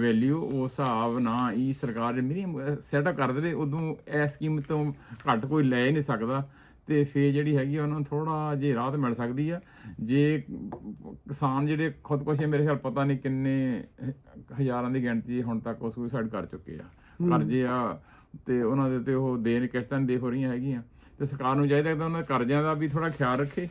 S2: ਵੈਲਿਊ ਉਸ ਹਿਸਾਬ ਨਾਲ ਹੀ ਸਰਕਾਰ ਮਿਨੀਮਮ ਸੈਟਅਪ ਕਰ ਦੇਵੇ ਉਦੋਂ ਇਸ ਕੀਮਤ ਤੋਂ ਘੱਟ ਕੋਈ ਲੈ ਨਹੀਂ ਸਕਦਾ। ਤੇ ਫੇਰ ਜਿਹੜੀ ਹੈਗੀ ਆ ਉਹਨਾਂ ਨੂੰ ਥੋੜਾ ਜੇ ਰਾਹਤ ਮਿਲ ਸਕਦੀ ਆ ਜੇ ਕਿਸਾਨ ਜਿਹੜੇ ਖੁਦਕੁਸ਼ੀ ਮੇਰੇ ਖਿਆਲ ਪਤਾ ਨਹੀਂ ਕਿੰਨੇ ਹਜ਼ਾਰਾਂ ਦੀ ਗਿਣਤੀ ਹੁਣ ਤੱਕ ਉਹ ਸੁਸਾਈਡ ਕਰ ਚੁੱਕੇ ਆ। ਕਰਜ਼ੇ ਆ ਤੇ ਉਹਨਾਂ ਦੇ ਤੇ ਉਹ ਦੇਣ ਕਿਸ਼ਤਾਂ ਦੇ ਹੋ ਰਹੀਆਂ ਹੈਗੀਆਂ। ਤੇ ਸਰਕਾਰ ਨੂੰ ਚਾਹੀਦਾ ਕਿ ਉਹਨਾਂ ਕਰਜ਼ਿਆਂ ਦਾ ਵੀ ਥੋੜਾ ਖਿਆਲ ਰੱਖੇ।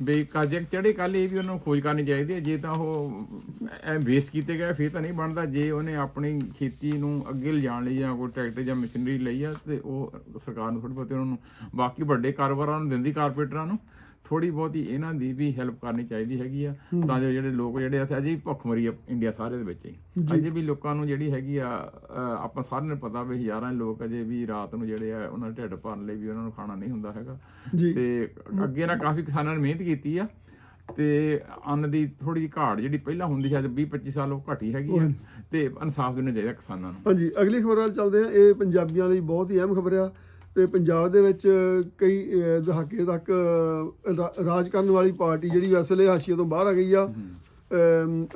S2: ਬਈ ਕਰਜ਼ੇ ਚੜੇ ਕੱਲ ਇਹ ਵੀ ਉਹਨਾਂ ਨੂੰ ਖੋਜ ਕਰਨੀ ਚਾਹੀਦੀ ਹੈ ਜੇ ਤਾਂ ਉਹ ਐ ਵੇਸਟ ਕੀਤੇ ਗਏ ਫਿਰ ਤਾਂ ਨਹੀਂ ਬਣਦਾ। ਜੇ ਉਹਨੇ ਆਪਣੀ ਖੇਤੀ ਨੂੰ ਅੱਗੇ ਲਿਜਾਣ ਲਈ ਜਾਂ ਕੋਈ ਟਰੈਕਟਰ ਜਾਂ ਮਸ਼ੀਨਰੀ ਲਈ ਆ ਤੇ ਉਹ ਸਰਕਾਰ ਨੂੰ ਥੋੜੀ ਬਹੁਤੀ ਉਹਨਾਂ ਨੂੰ ਬਾਕੀ ਵੱਡੇ ਕਾਰੋਬਾਰਾਂ ਨੂੰ ਦਿੰਦੀ ਕਾਰਪੋਰੇਟਰਾਂ ਨੂੰ। ਥੋੜੀ ਬਹੁਤੀ ਇਹਨਾਂ ਦੀ ਵੀ ਹੈਲਪ ਕਰਨੀ ਚਾਹੀਦੀ ਹੈਗੀ ਆ। ਤਾਂ ਜੋ ਜਿਹੜੇ ਲੋਕ ਜਿਹੜੇ ਇੱਥੇ ਅਜੇ ਵੀ ਭੁੱਖਮਰੀ ਆ ਇੰਡੀਆ ਸਾਰੇ ਦੇ ਵਿੱਚ ਹੀ। ਅਜੇ ਵੀ ਲੋਕਾਂ ਨੂੰ ਜਿਹੜੀ ਹੈਗੀ ਆ ਆਪਾਂ ਸਾਰਿਆਂ ਨੂੰ ਪਤਾ ਵੀ ਹਜ਼ਾਰਾਂ ਲੋਕ ਅਜੇ ਵੀ ਰਾਤ ਨੂੰ ਜਿਹੜੇ ਆ ਉਹਨਾਂ ਦੇ ਢਿੱਡ ਭਰਨ ਲਈ ਵੀ ਉਹਨਾਂ ਨੂੰ ਖਾਣਾ ਨਹੀਂ ਹੁੰਦਾ ਹੈਗਾ। ਤੇ ਅੱਗੇ ਨਾ ਕਾਫੀ ਕਿਸਾਨਾਂ ਨੇ ਮਿਹਨਤ ਕੀਤੀ ਆ। ਤੇ ਅੰਨ ਦੀ ਥੋੜੀ ਜਿਹੀ ਘਾਟ ਜਿਹੜੀ ਪਹਿਲਾਂ ਹੁੰਦੀ ਸੀ ਅੱਜ 20 25 ਸਾਲ ਉਹ ਘਟੀ ਹੈਗੀ ਆ। ਤੇ ਇਨਸਾਫ ਦੇਣਾ ਚਾਹੀਦਾ ਕਿਸਾਨਾਂ ਨੂੰ।
S1: ਹਾਂਜੀ ਅਗਲੀ ਖਬਰ ਵੱਲ ਚੱਲਦੇ ਹਾਂ। ਇਹ ਪੰਜਾਬੀਆਂ ਲਈ ਬਹੁਤ ਹੀ ਅਹਿਮ ਖਬਰ ਆ। ਤੇ ਪੰਜਾਬ ਦੇ ਵਿੱਚ ਕਈ ਦਹਾਕੇ ਤੱਕ ਰਾਜ ਕਰਨ ਵਾਲੀ ਪਾਰਟੀ ਜਿਹੜੀ ਵੈਸਲੇ ਹਾਸ਼ੀਏ ਤੋਂ ਬਾਹਰ ਆ ਗਈ ਆ।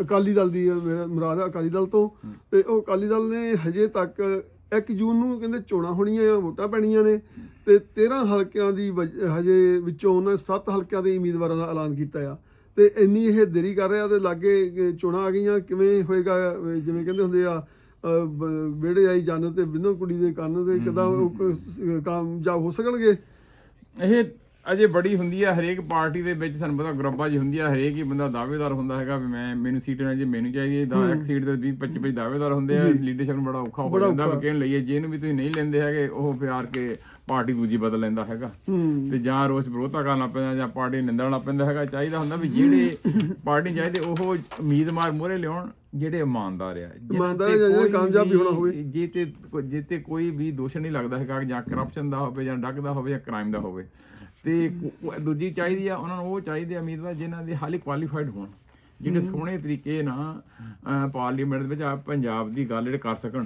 S1: ਅਕਾਲੀ ਦਲ ਦੀ ਮੁਰਾਦ ਅਕਾਲੀ ਦਲ ਤੋਂ। ਤੇ ਉਹ ਅਕਾਲੀ ਦਲ ਨੇ ਹਜੇ ਤੱਕ 1 ਜੂਨ ਨੂੰ ਕਹਿੰਦੇ ਚੋਣਾਂ ਹੋਣੀਆਂ ਆ ਵੋਟਾਂ ਪੈਣੀਆਂ ਨੇ। ਤੇ 13 ਹਲਕਿਆਂ ਦੀ ਹਜੇ ਵਿੱਚੋਂ ਉਹਨਾਂ 7 ਹਲਕਿਆਂ ਦੇ ਉਮੀਦਵਾਰਾਂ ਦਾ ਐਲਾਨ ਕੀਤਾ ਆ। ਤੇ ਇੰਨੀ ਇਹ ਦੇਰੀ ਕਰ ਰਿਹਾ ਤੇ ਲਾਗੇ ਚੋਣਾਂ ਆ ਗਈਆਂ ਕਿਵੇਂ ਹੋਏਗਾ ਜਿਵੇਂ ਕਹਿੰਦੇ ਹੁੰਦੇ ਆ ਵਿਹੜੇ ਆਈ ਜੰਨ ਤੇ ਬਿੰਨੋ ਕੁੜੀ ਦੇ ਕੰਨ ਤੇ ਕਿਦਾਂ ਕਾਮਯਾਬ ਹੋ। ਸਕਣਗੇ?
S2: ਇਹ ਅਜੇ ਬੜੀ ਹੁੰਦੀ ਹੈ ਹਰੇਕ ਪਾਰਟੀ ਦੇ ਵਿੱਚ ਸਾਨੂੰ ਪਤਾ ਗਰੁੱਪਾਂ ਜੀ ਹੁੰਦੀ ਹੈ ਹਰੇਕ ਹੀ ਬੰਦਾ ਦਾਅਵੇਦਾਰ ਹੁੰਦਾ ਹੈਗਾ ਵੀ ਮੈਂ ਮੈਨੂੰ ਸੀਟ ਨਾ ਜੇ ਮੈਨੂੰ ਚਾਹੀਦੀ ਹੈ। ਦਾ ਇੱਕ ਸੀਟ ਤੇ 20 25 25 ਦਾਅਵੇਦਾਰ ਹੁੰਦੇ ਆ ਲੀਡਰਸ਼ਿਪ ਨੂੰ ਬੜਾ ਔਖਾ ਹੋ ਜਾਂਦਾ ਵੀ। ਕਿਹਨ ਲਈਏ ਜਿਹਨੂੰ ਵੀ ਤੁਸੀਂ ਨਹੀਂ ਲੈਂਦੇ ਹੈਗੇ ਉਹ ਪਿਆਰ ਕੇ ਪਾਰਟੀ ਦੂਜੀ ਬਦਲ ਲੈਂਦਾ ਹੈਗਾ। ਤੇ ਜਾਂ ਰੋਸ ਵਿਰੋਧਤਾ ਕਰਨ ਪੈਂਦਾ ਜਾਂ ਪਾਰਟੀ ਨਿੰਦਣ ਪੈਂਦਾ ਹੈਗਾ। ਚਾਹੀਦਾ ਹੁੰਦਾ ਵੀ ਜਿਹੜੇ ਪਾਰਟੀ ਚਾਹੀਦੇ ਉਹ ਉਮੀਦਵਾਰ ਮੋਰੇ ਲਿਆਉਣ ਜਿਹੜੇ ਇਮਾਨਦਾਰ ਆ।
S1: ਇਮਾਨਦਾਰ ਜਿਹੜੇ ਕਾਮਯਾਬ ਵੀ ਹੋਣਾ ਹੋਵੇ।
S2: ਜੇ ਤੇ ਜੇ ਤੇ ਕੋਈ ਵੀ ਦੋਸ਼ ਨਹੀਂ ਲੱਗਦਾ ਹੈਗਾ ਜਾਂ ਕਰਪਸ਼ਨ ਦਾ ਹੋਵੇ ਜਾਂ ਡਰਗ ਦਾ ਹੋਵੇ ਜਾਂ ਕ੍ਰਾਈਮ ਦਾ ਹੋਵੇ। ਤੇ ਦੂਜੀ ਚਾਹੀਦੀ ਆ ਉਹਨਾਂ ਨੂੰ ਉਹ ਚਾਹੀਦੇ ਆ ਉਮੀਦਵਾਰ ਜਿਨ੍ਹਾਂ ਦੇ ਹਾਲੀ ਕੁਆਲੀਫਾਈਡ ਹੋਣ। ਜਿਹੜੇ ਸੋਹਣੇ ਤਰੀਕੇ ਨਾਲ ਪਾਰਲੀਮੈਂਟ ਦੇ ਵਿੱਚ ਆ ਪੰਜਾਬ ਦੀ ਗੱਲ ਜਿਹੜੇ ਕਰ ਸਕਣ।